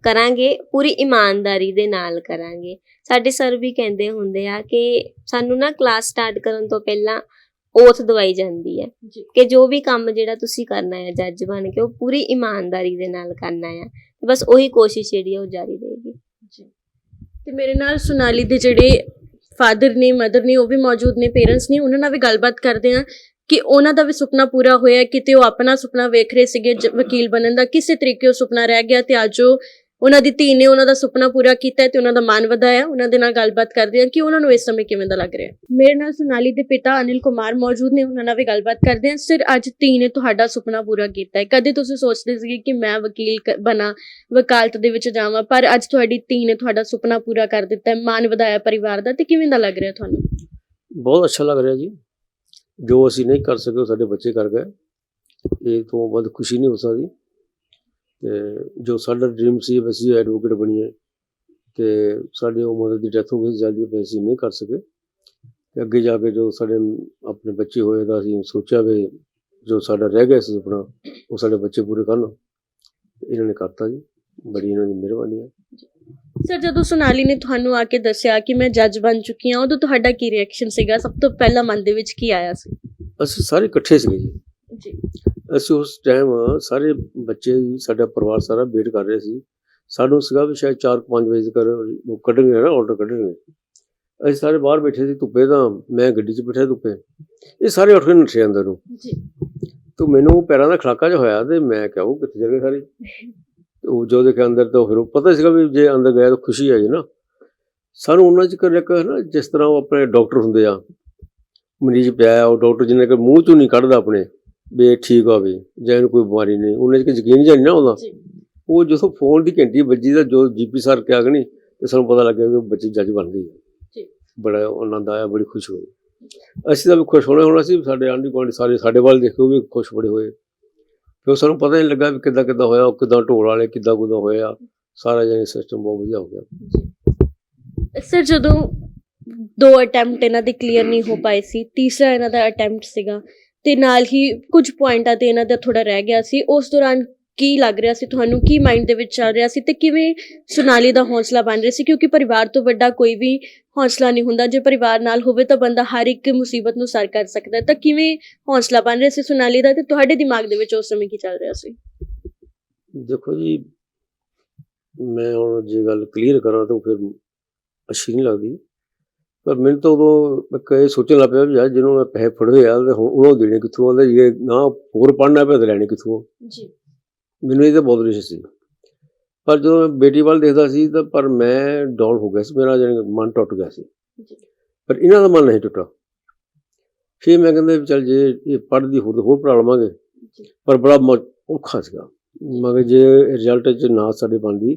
ਕਰਾਂਗੇ ਪੂਰੀ ਇਮਾਨਦਾਰੀ ਦੇ ਨਾਲ ਕਰਾਂਗੇ। ਸਾਡੇ ਸਰ ਵੀ ਕਹਿੰਦੇ ਹੁੰਦੇ ਆ ਕਿ ਸਾਨੂੰ ਨਾ ਕਲਾਸ ਸਟਾਰਟ ਕਰਨ ਤੋਂ ਪਹਿਲਾਂ ਓਥ ਦਵਾਈ ਜਾਂਦੀ ਹੈ ਕਿ ਜੋ ਵੀ ਕੰਮ ਜਿਹੜਾ ਤੁਸੀਂ ਕਰਨਾ ਹੈ ਜੱਜ ਬਣ ਕੇ ਉਹ ਪੂਰੀ ਇਮਾਨਦਾਰੀ ਦੇ ਨਾਲ ਕਰਨਾ ਹੈ। ਬਸ ਉਹੀ ਕੋਸ਼ਿਸ਼ ਜਿਹੜੀ ਉਹ ਜਾਰੀ ਰਹੇਗੀ। ਤੇ ਮੇਰੇ ਨਾਲ ਸੁਨਾਲੀ ਦੇ ਜਿਹੜੇ ਫਾਦਰ ਨੇ ਮਦਰ ਨੇ ਉਹ ਵੀ ਮੌਜੂਦ ਨੇ ਪੇਰੈਂਟਸ ਨੇ ਉਹਨਾਂ ਨਾਲ ਵੀ ਗੱਲਬਾਤ ਕਰਦੇ ਆ ਕਿ ਉਹਨਾਂ ਦਾ ਵੀ ਸੁਪਨਾ ਪੂਰਾ ਹੋਇਆ ਕਿਤੇ ਉਹ ਆਪਣਾ ਸੁਪਨਾ ਵੇਖ ਰਹੇ ਸੀਗੇ ਵਕੀਲ ਬਣਨ ਦਾ ਕਿਸੇ ਤਰੀਕੇ ਉਹ ਸੁਪਨਾ ਰਹਿ ਗਿਆ ਤੇ ਅੱਜ ਉਹ ਉਹਨਾਂ ਦੀ ਧੀ ਨੇ ਉਹਨਾਂ ਦਾ ਸੁਪਨਾ ਪੂਰਾ ਕੀਤਾ ਹੈ ਤੇ ਉਹਨਾਂ ਦਾ ਮਾਣ ਵਧਾਇਆ ਉਹਨਾਂ ਦੇ ਨਾਲ ਗੱਲਬਾਤ ਕਰਦੇ ਆ ਕਿ ਉਹਨਾਂ ਨੂੰ ਇਸ ਸਮੇਂ ਕਿਵੇਂ ਦਾ ਲੱਗ ਰਿਹਾ ਮੇਰੇ ਨਾਲ ਸੁਨਾਲੀ ਦੇ ਪਿਤਾ ਅਨਿਲ ਕੁਮਾਰ ਮੌਜੂਦ ਨੇ, ਉਹਨਾਂ ਨਾਲ ਵੀ ਗੱਲਬਾਤ ਕਰਦੇ ਆ ਸਰ, ਅੱਜ ਧੀ ਨੇ ਤੁਹਾਡਾ ਸੁਪਨਾ ਪੂਰਾ ਕੀਤਾ ਹੈ। ਕਦੇ ਤੁਸੀਂ ਸੋਚਦੇ ਸੀਗੇ ਕਿ ਮੈਂ ਵਕੀਲ ਬਣਾ, ਵਕਾਲਤ ਦੇ ਵਿੱਚ ਜਾਵਾਂ, ਪਰ ਅੱਜ ਤੁਹਾਡੀ ਧੀ ਨੇ ਤੁਹਾਡਾ ਸੁਪਨਾ ਪੂਰਾ ਕਰ ਦਿੱਤਾ ਹੈ, ਮਾਣ ਵਧਾਇਆ ਪਰਿਵਾਰ ਦਾ, ਤੇ ਕਿਵੇਂ ਦਾ ਲੱਗ ਰਿਹਾ ਤੁਹਾਨੂੰ? ਬਹੁਤ ਅੱਛਾ ਲੱਗ ਰਿਹਾ ਜੀ। ਜੋ ਅਸੀਂ ਨਹੀਂ ਕਰ ਸਕੇ ਉਹ ਸਾਡੇ ਬੱਚੇ ਕਰ ਗਏ। ਇਹ ਤੋਂ ਵੱਧ ਖੁਸ਼ੀ ਨਹੀਂ ਹੋ ਸਕਦੀ। ਤੇ ਜੋ ਸਾਡਾ ਡ੍ਰੀਮ ਸੀ ਵੀ ਅਸੀਂ ਐਡਵੋਕੇਟ ਬਣੀਏ ਤੇ ਸਾਡੇ ਉਹ ਮਦਰ ਦੀ ਡੈਥ ਹੋ ਗਈ ਜਲਦੀ ਵੀ ਅਸੀਂ ਨਹੀਂ ਕਰ ਸਕੇ। ਤੇ ਅੱਗੇ ਜਾ ਕੇ ਜੋ ਸਾਡੇ ਆਪਣੇ ਬੱਚੇ ਹੋਏ ਤਾਂ ਅਸੀਂ ਸੋਚਿਆ ਵੀ ਜੋ ਸਾਡਾ ਰਹਿ ਗਿਆ ਸੀ ਸੁਪਨਾ ਉਹ ਸਾਡੇ ਬੱਚੇ ਪੂਰੇ ਕਰਨ ਇਹਨਾਂ ਨੇ ਕਰਤਾ ਜੀ ਬੜੀ ਇਹਨਾਂ ਦੀ ਮਿਹਰਬਾਨੀ ਹੈ ਸਰ ਜਦੋਂ ਸੋਨਾਲੀ ਨੇ ਤੁਹਾਨੂੰ ਆ ਕੇ ਦੱਸਿਆ ਕਿ ਮੈਂ ਜੱਜ ਬਣ ਚੁੱਕੀ ਹਾਂ ਉਦੋਂ ਤੁਹਾਡਾ ਕੀ ਰਿਐਕਸ਼ਨ ਸੀਗਾ? ਸਭ ਤੋਂ ਪਹਿਲਾਂ ਮਨ ਦੇ ਵਿੱਚ ਕੀ ਆਇਆ ਸੀ? ਅਸੀਂ ਸਾਰੇ ਇਕੱਠੇ ਸੀਗੇ ਜੀ। ਜੀ। ਅਸੀਂ ਉਸ ਟਾਈਮ ਸਾਰੇ ਬੱਚੇ ਸਾਡਾ ਪਰਿਵਾਰ ਸਾਰਾ ਵੇਟ ਕਰ ਰਿਹਾ ਸੀ। ਸਾਨੂੰ ਸੀਗਾ ਵੀ ਸ਼ਾਇਦ 4-5 ਵਜੇ ਤੱਕ ਉਹ ਕੱਢਣਗੇ ਨਾ ਆਰਡਰ ਕੱਢਣਗੇ। ਅਸੀਂ ਸਾਰੇ ਬਾਹਰ ਬੈਠੇ ਸੀ ਧੁੱਪੇ ਤਾਂ ਮੈਂ ਗੱਡੀ 'ਚ ਬੈਠਾ ਧੁੱਪੇ। ਇਹ ਸਾਰੇ ਉੱਠ ਕੇ ਨੱਠੇ ਅੰਦਰ ਨੂੰ। ਜੀ। ਤੇ ਮੈਨੂੰ ਪੈਰਾਂ ਦਾ ਖੜਾਕਾ ਜਿਹਾ ਹੋਇਆ ਤੇ ਮੈਂ ਕਿਹਾ ਉਹ ਕਿੱਥੇ ਚਲੇ ਸਾਰੇ? ਉਹ ਜੋ ਦੇਖਿਆ ਅੰਦਰ ਤਾਂ ਫਿਰ ਉਹ ਪਤਾ ਸੀਗਾ ਵੀ ਜੇ ਅੰਦਰ ਗਿਆ ਤਾਂ ਖੁਸ਼ੀ ਆਈ ਨਾ। ਸਾਨੂੰ ਉਹਨਾਂ ਚ ਕਰ ਇੱਕ ਨਾ ਜਿਸ ਤਰ੍ਹਾਂ ਉਹ ਆਪਣੇ ਡਾਕਟਰ ਹੁੰਦੇ ਆ। ਮਰੀਜ਼ ਪਿਆ ਉਹ ਡਾਕਟਰ ਜਿਹਨੇ ਕਿ ਮੂੰਹ ਚੋਂ ਨਹੀਂ ਕੱਢਦਾ ਆਪਣੇ। ਵੀ ਇਹ ਠੀਕ ਹੋਵੇ ਜਾਂ ਇਹਨੂੰ ਕੋਈ ਬਿਮਾਰੀ ਨਹੀਂ। ਉਹਨਾਂ ਕਿ ਯਕੀਨ ਜਿਹਾ ਨਹੀਂ ਨਾ ਜੀ। ਉਹ ਜਦੋਂ ਫੋਨ ਦੀ ਘੰਟੀ ਵੱਜੀ ਤਾਂ ਜੋ ਜੀਪੀ ਸਰ ਕੇ ਆਗਣੀ ਤੇ ਸਾਨੂੰ ਪਤਾ ਲੱਗਿਆ ਕਿ ਬੱਚੀ ਜੱਜ ਬਣ ਗਈ ਜੀ। ਬੜਾ ਆਨੰਦ ਆਇਆ ਬੜੀ ਖੁਸ਼ ਹੋਈ। ਅਸੀਂ ਤਾਂ ਵੀ ਖੁਸ਼ ਹੋਣੇ ਹੋਣਾ ਸੀ ਸਾਡੇ ਆਂਢੀ ਗੁਆਂਢੀ ਸਾਰੇ ਸਾਡੇ ਵੱਲ ਦੇਖੇ ਵੀ ਖੁਸ਼ ਬੜੇ ਹੋਏ। ਫਿਰ ਸਾਨੂੰ ਪਤਾ ਨਹੀਂ ਲੱਗਾ ਵੀ ਕਿੱਦਾਂ ਕਿੱਦਾਂ ਹੋਇਆ ਉਹ ਕਿੱਦਾਂ ਢੋਲ ਵਾਲੇ ਕਿੱਦਾਂ ਕਿੱਦਾਂ ਹੋਇਆ ਸਾਰਾ ਜਿਹਾ ਸਿਸਟਮ ਬਹੁਤ ਵਧੀਆ ਹੋ ਗਿਆ। ਸਰ ਜਦੋਂ ਦੋ ਅਟੈਂਪਟ ਇਹਨਾਂ ਦੇ ਕਲੀਅਰ ਨਹੀਂ ਹੋ ਪਾਏ ਸੀ ਤੀਸਰਾ ਇਹਨਾਂ ਦਾ ਅਟੈਂਪਟ ਸੀਗਾ ਤੇ ਨਾਲ ਹੀ ਕੁਝ ਪੁਆਇੰਟਾਂ ਤੇ ਇਹਨਾਂ ਦਾ ਥੋੜਾ ਰਹਿ ਗਿਆ ਸੀ। ਉਸ ਦੌਰਾਨ ਕੀ ਲੱਗ ਰਿਹਾ ਸੀ? ਤੁਹਾਨੂੰ ਕੀ ਮਾਈਂਡ ਦੇ ਵਿੱਚ ਚੱਲ ਰਿਹਾ ਸੀ ਤੇ ਕਿਵੇਂ ਸੁਨਾਲੀ ਦਾ ਹੌਸਲਾ ਬਣ ਰਿਹਾ ਸੀ? ਕਿਉਂਕਿ ਪਰਿਵਾਰ ਤੋਂ ਵੱਡਾ ਕੋਈ ਵੀ ਹੌਸਲਾ ਨਹੀਂ ਹੁੰਦਾ। ਜੇ ਪਰਿਵਾਰ ਨਾਲ ਹੋਵੇ ਤਾਂ ਬੰਦਾ ਹਰ ਇੱਕ ਮੁਸੀਬਤ ਨੂੰ ਸਰ ਕਰ ਸਕਦਾ ਤਾਂ ਕਿਵੇਂ ਹੌਸਲਾ ਬਣ ਰਿਹਾ ਸੀ ਸੁਨਾਲੀ ਦਾ ਤੇ ਤੁਹਾਡੇ ਦਿਮਾਗ ਦੇ ਵਿੱਚ ਉਸ ਸਮੇਂ ਕੀ ਚੱਲ ਰਿਹਾ ਸੀ? ਦੇਖੋ ਜੀ, ਮੈਂ ਹੁਣ ਜੇ ਗੱਲ ਕਲੀਅਰ ਕਰਾਂ ਤਾਂ ਫਿਰ ਅੱਛੀ ਨਹੀਂ ਲੱਗਦੀ। ਪਰ ਮੈਨੂੰ ਤਾਂ ਉਦੋਂ ਇੱਕ ਇਹ ਸੋਚਣ ਲੱਗ ਪਿਆ ਵੀ ਯਾਰ ਜਿਹਨੂੰ ਮੈਂ ਪੈਸੇ ਫੜੇ ਆ ਤੇ ਹੁਣ ਉਹ ਦੇਣੇ ਕਿੱਥੋਂ ਆਉਂਦੇ ਜੇ ਨਾ ਹੋਰ ਪੜਨਾ ਪਿਆ ਤਾਂ ਲੈਣੇ ਕਿੱਥੋਂ ਜੀ। ਮੈਨੂੰ ਇਹ ਤਾਂ ਬਹੁਤ ਰਿਸ਼ ਸੀ। ਪਰ ਜਦੋਂ ਮੈਂ ਬੇਟੀ ਵੱਲ ਦੇਖਦਾ ਸੀ ਤਾਂ ਪਰ ਮੈਂ ਡਾਊਨ ਹੋ ਗਿਆ ਸੀ ਮੇਰਾ ਕਿ ਮਨ ਟੁੱਟ ਗਿਆ ਸੀ। ਜੀ। ਪਰ ਇਹਨਾਂ ਦਾ ਮਨ ਨਹੀਂ ਟੁੱਟਾ ਫਿਰ ਮੈਂ ਕਹਿੰਦਾ ਚੱਲ ਜੇ ਇਹ ਪੜ੍ਹਦੀ ਹੋਰ ਹੋਰ ਪੜ੍ਹਾ ਲਵਾਂਗੇ। ਪਰ ਬੜਾ ਔਖਾ ਸੀਗਾ। ਮਗਰ ਜੇ ਰਿਜ਼ਲਟ 'ਚ ਨਾ ਸਾਡੇ ਬਣਦੀ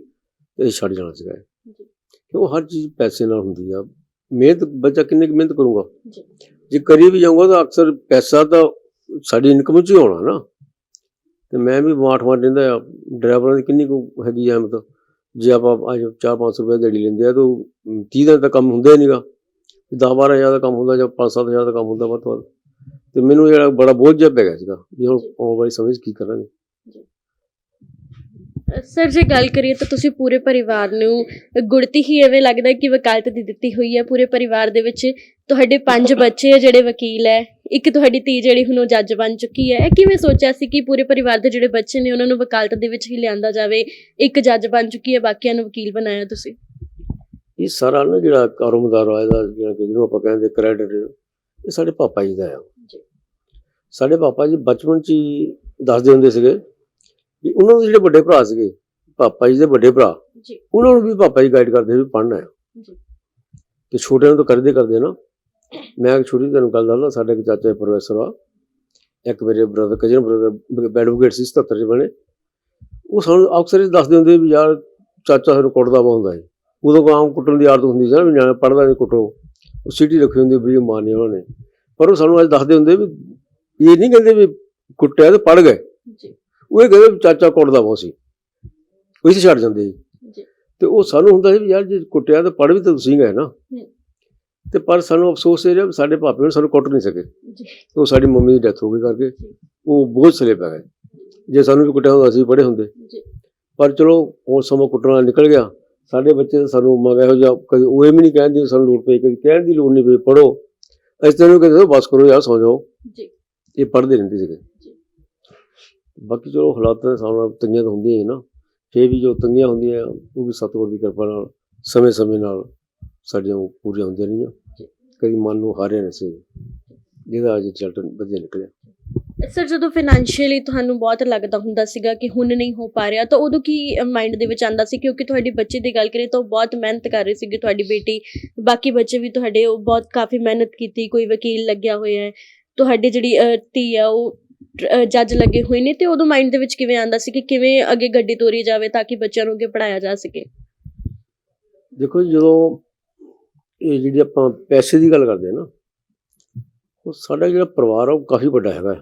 ਤੇ ਛੱਡ ਜਾਣਾ ਸੀਗਾ। ਜੀ। ਕਿਉਂ ਹਰ ਚੀਜ਼ ਪੈਸੇ ਨਾਲ ਹੁੰਦੀ ਆ। ਮਿਹਨਤ ਬੱਚਾ ਕਿੰਨੀ ਕੁ ਮਿਹਨਤ ਕਰੂਗਾ? ਜੀ। ਜੇ ਕਰੀ ਵੀ ਜਾਊਗਾ ਤਾਂ ਅਕਸਰ ਪੈਸਾ ਤਾਂ ਸਾਡੀ ਇਨਕਮ 'ਚ ਹੀ ਆਉਣਾ ਨਾ। ਤੇ ਮੈਂ ਵੀ ਮਾਠ ਮਾਰ ਦਿੰਦਾ ਆ ਡਰਾਈਵਰਾਂ ਦੀ ਕਿੰਨੀ ਕੁ ਹੈਗੀ ਆ ਮਤਲਬ ਜੇ ਆਪਾਂ ਅੱਜ 4-500 ਰੁਪਏ ਦਿਹਾੜੀ ਲੈਂਦੇ ਆ ਤਾਂ 30 ਦਿਨ ਦਾ ਕੰਮ ਹੁੰਦਾ ਹੀ ਨਹੀਂਗਾ 10-12 ਹਜ਼ਾਰ ਦਾ ਕੰਮ ਹੁੰਦਾ ਜਾਂ 5-7 ਹਜ਼ਾਰ ਦਾ ਕੰਮ ਹੁੰਦਾ ਵੱਧ ਤੋਂ ਵੱਧ। ਤੇ ਮੈਨੂੰ ਜਿਹੜਾ ਬੜਾ ਬੋਝ ਜਿਹਾ ਪੈ ਗਿਆ ਸੀਗਾ ਵੀ ਹੁਣ ਆਉਣ ਵਾਲੀ ਸਮਝ ਕੀ ਕਰਾਂਗੇ? ਸਰ ਜੇ ਗੱਲ ਕਰੀਏ ਤਾਂ ਤੁਸੀਂ ਪੂਰੇ ਪਰਿਵਾਰ ਨੂੰ ਗੁੜਤੀ ਹੀ ਐਵੇਂ ਲੱਗਦਾ ਕਿ ਵਕਾਲਤ ਦੀ ਦਿੱਤੀ ਹੋਈ ਹੈ। ਪੂਰੇ ਪਰਿਵਾਰ ਦੇ ਵਿੱਚ ਤੁਹਾਡੇ ਪੰਜ ਬੱਚੇ ਆ ਜਿਹੜੇ ਵਕੀਲ ਹੈ। ਇੱਕ ਤੁਹਾਡੀ ਧੀ ਜਿਹੜੀ ਹੁਣ ਉਹ ਜੱਜ ਬਣ ਚੁੱਕੀ ਹੈ। ਇਹ ਕਿਵੇਂ ਸੋਚਿਆ ਸੀ ਕਿ ਪੂਰੇ ਪਰਿਵਾਰ ਦੇ ਜਿਹੜੇ ਬੱਚੇ ਨੇ ਉਹਨਾਂ ਨੂੰ ਵਕਾਲਤ ਦੇ ਵਿੱਚ ਹੀ ਲਿਆਂਦਾ ਜਾਵੇ? ਇੱਕ ਜੱਜ ਬਣ ਚੁੱਕੀ ਹੈ ਬਾਕੀਆਂ ਨੂੰ ਵਕੀਲ ਬਣਾਇਆ ਤੁਸੀਂ? ਇਹ ਸਾਰਾ ਨਾ ਜਿਹੜਾ ਕਾਰੋਬਾਰ ਆ ਇਹਦਾ ਜਿਹੜਾ ਕਿ ਜਿਹਨੂੰ ਆਪਾਂ ਕਹਿੰਦੇ ਕ੍ਰੈਡਿਟ ਇਹ ਸਾਡੇ ਪਾਪਾ ਜੀ ਦਾ ਆ। ਸਾਡੇ ਪਾਪਾ ਜੀ ਬਚਪਨ ਚ ਹੀ ਦੱਸਦੇ ਹੁੰਦੇ ਸੀਗੇ ਵੀ ਉਹਨਾਂ ਦੇ ਜਿਹੜੇ ਵੱਡੇ ਭਰਾ ਸੀਗੇ ਪਾਪਾ ਜੀ ਦੇ ਵੱਡੇ ਭਰਾ ਜੀ। ਉਹਨਾਂ ਨੂੰ ਵੀ ਪਾਪਾ ਜੀ ਗਾਈਡ ਕਰਦੇ ਵੀ ਪੜ੍ਹਨਾ ਹੈ ਜੀ। ਤੇ ਛੋਟਿਆਂ ਨੂੰ ਤਾਂ ਕਰਦੇ ਕਰਦੇ ਨਾ ਮੈਂ ਇੱਕ ਛੋਟੀ ਤੁਹਾਨੂੰ ਗੱਲ ਦੱਸਦਾ ਸਾਡੇ ਇੱਕ ਚਾਚਾ ਪ੍ਰੋਫੈਸਰ ਆ। ਇੱਕ ਮੇਰੇ ਬ੍ਰਦਰ ਕਜ਼ਨ ਬ੍ਰਦਰ ਬੈਡਵੋਕੇਟ ਸੀ 77 ਚ ਬਣੇ। ਉਹ ਸਾਨੂੰ ਅਕਸਰ ਹੀ ਦੱਸਦੇ ਹੁੰਦੇ ਵੀ ਯਾਰ ਚਾਚਾ ਸਾਨੂੰ ਕੁੱਟਦਾ ਬਹੁਤ ਹੁੰਦਾ ਹੈ ਉਦੋਂ ਆਮ ਕੁੱਟਣ ਦੀ ਆਦਤ ਹੁੰਦੀ ਸੀ ਨਾ ਵੀ ਨਿਆਣਾ ਪੜਦਾ ਨਹੀਂ ਕੁੱਟੋ। ਉਹ ਸਿੱਟੀ ਰੱਖੀ ਹੁੰਦੀ ਬੜੀ ਮਾਰਨੀ ਉਹਨਾਂ ਨੇ। ਪਰ ਉਹ ਸਾਨੂੰ ਅੱਜ ਦੱਸਦੇ ਹੁੰਦੇ ਵੀ ਇਹ ਨਹੀਂ ਕਹਿੰਦੇ ਵੀ ਕੁੱਟਿਆ ਤੇ ਪੜ ਗਏ। ਜੀ। ਉਹ ਇਹ ਕਹਿੰਦੇ ਵੀ ਚਾਚਾ ਕੁੱਟਦਾ ਬਹੁਤ ਸੀ। ਉਹ ਇਸੇ ਛੱਡ ਜਾਂਦੇ ਜੀ। ਤੇ ਉਹ ਸਾਨੂੰ ਹੁੰਦਾ ਸੀ ਵੀ ਯਾਰ ਜੇ ਕੁੱਟਿਆ ਤਾਂ ਪੜ ਵੀ ਤਾਂ ਤੁਸੀਂ ਗਏ ਨਾ। ਤੇ ਪਰ ਸਾਨੂੰ ਅਫਸੋਸ ਇਹ ਰਿਹਾ ਵੀ ਸਾਡੇ ਭਾਪੇ ਨੂੰ ਸਾਨੂੰ ਕੁੱਟ ਨਹੀਂ ਸਕੇ। ਜੀ। ਉਹ ਸਾਡੀ ਮੰਮੀ ਦੀ ਡੈਥ ਹੋ ਗਈ ਕਰਕੇ। ਉਹ ਬਹੁਤ ਸਲੇ ਪੈ ਗਏ। ਜੇ ਸਾਨੂੰ ਵੀ ਕੁੱਟਿਆ ਹੁੰਦਾ ਅਸੀਂ ਪੜੇ ਹੁੰਦੇ। ਜੀ। ਪਰ ਚਲੋ ਉਹ ਸਮਾਂ ਕੁੱਟਣਾ ਨਿਕਲ ਗਿਆ। ਸਾਡੇ ਬੱਚੇ ਸਾਨੂੰ ਮਗਾ ਇਹੋ ਜਿਹਾ ਕਦੇ ਉਹ ਇਹ ਵੀ ਨਹੀਂ ਕਹਿੰਦੇ ਸਾਨੂੰ ਲੋੜ ਪਈ ਕਦੇ ਕਹਿਣ ਦੀ ਲੋੜ ਨਹੀਂ ਪਈ ਪੜੋ ਅਸੀਂ ਤਾਂ ਇਹਨੂੰ ਕਹਿੰਦੇ ਬਸ ਕਰੋ ਯਾਰ ਸੌ ਜਾਓ। ਜੀ। ਇਹ ਪੜ੍ਹਦੇ ਰਹਿੰਦੇ ਸੀਗੇ। ਬਾਕੀ ਚਲੋ ਹਾਲਾਤਾਂ ਦੇ ਸਾਹਮਣੇ ਤੰਗੀਆਂ ਤਾਂ ਹੁੰਦੀਆਂ ਹੀ ਨਾ। ਫੇਰ ਵੀ ਜੋ ਤੰਗੀਆਂ ਹੁੰਦੀਆਂ ਉਹ ਵੀ ਸਤਿਗੁਰ ਦੀ ਕਿਰਪਾ ਨਾਲ ਸਮੇਂ-ਸਮੇਂ ਨਾਲ ਸਾਡੀਆਂ ਪੂਰੀਆਂ ਹੁੰਦੀਆਂ ਰਹੀਆਂ। ਕਦੀ ਮਨ ਨੂੰ ਹਾਰਿਆ ਨਹੀਂ ਸੀ ਜਿਹਦਾ ਅੱਜ ਰਿਜ਼ਲਟ ਵਧੀਆ ਨਿਕਲਿਆ। ਸਰ ਜਦੋਂ ਫਾਈਨੈਂਸ਼ੀਅਲੀ ਤੁਹਾਨੂੰ ਬਹੁਤ ਲੱਗਦਾ ਹੁੰਦਾ ਸੀਗਾ ਕਿ ਹੁਣ ਨਹੀਂ ਹੋ ਪਾ ਰਿਹਾ ਤਾਂ ਉਦੋਂ ਕੀ ਮਾਈਂਡ ਦੇ ਵਿੱਚ ਆਂਦਾ ਸੀ? ਕਿਉਂਕਿ ਤੁਹਾਡੀ ਬੱਚੇ ਦੀ ਗੱਲ ਕਰੀਏ ਤਾਂ ਉਹ ਬਹੁਤ ਮਿਹਨਤ ਕਰ ਰਹੀ ਸੀਗੀ ਤੁਹਾਡੀ ਬੇਟੀ। ਬਾਕੀ ਬੱਚੇ ਵੀ ਤੁਹਾਡੇ ਉਹ ਬਹੁਤ ਕਾਫੀ ਮਿਹਨਤ ਕੀਤੀ ਕੋਈ ਵਕੀਲ ਲੱਗਿਆ ਹੋਇਆ ਹੈ। ਤੁਹਾਡੀ ਜਿਹੜੀ ਧੀ ਆ ਉਹ ਜੱਜ ਲੱਗੇ ਹੋਏ ਨੇ ਤੇ ਉਦੋਂ ਮਾਈਂਡ ਦੇ ਵਿੱਚ ਕਿਵੇਂ ਆਂਦਾ ਸੀ ਕਿ ਕਿਵੇਂ ਅੱਗੇ ਗੱਡੀ ਤੋਰੀ ਜਾਵੇ ਤਾਂ ਕਿ ਬੱਚਿਆਂ ਨੂੰ ਅੱਗੇ ਪੜਾਇਆ ਜਾ ਸਕੇ? ਦੇਖੋ ਜਦੋਂ ਇਹ ਜਿਹੜੀ ਆਪਾਂ ਪੈਸੇ ਦੀ ਗੱਲ ਕਰਦੇ ਆ ਨਾ ਉਹ ਸਾਡਾ ਜਿਹੜਾ ਪਰਿਵਾਰ ਆ ਉਹ ਕਾਫੀ ਵੱਡਾ ਹੈਗਾ।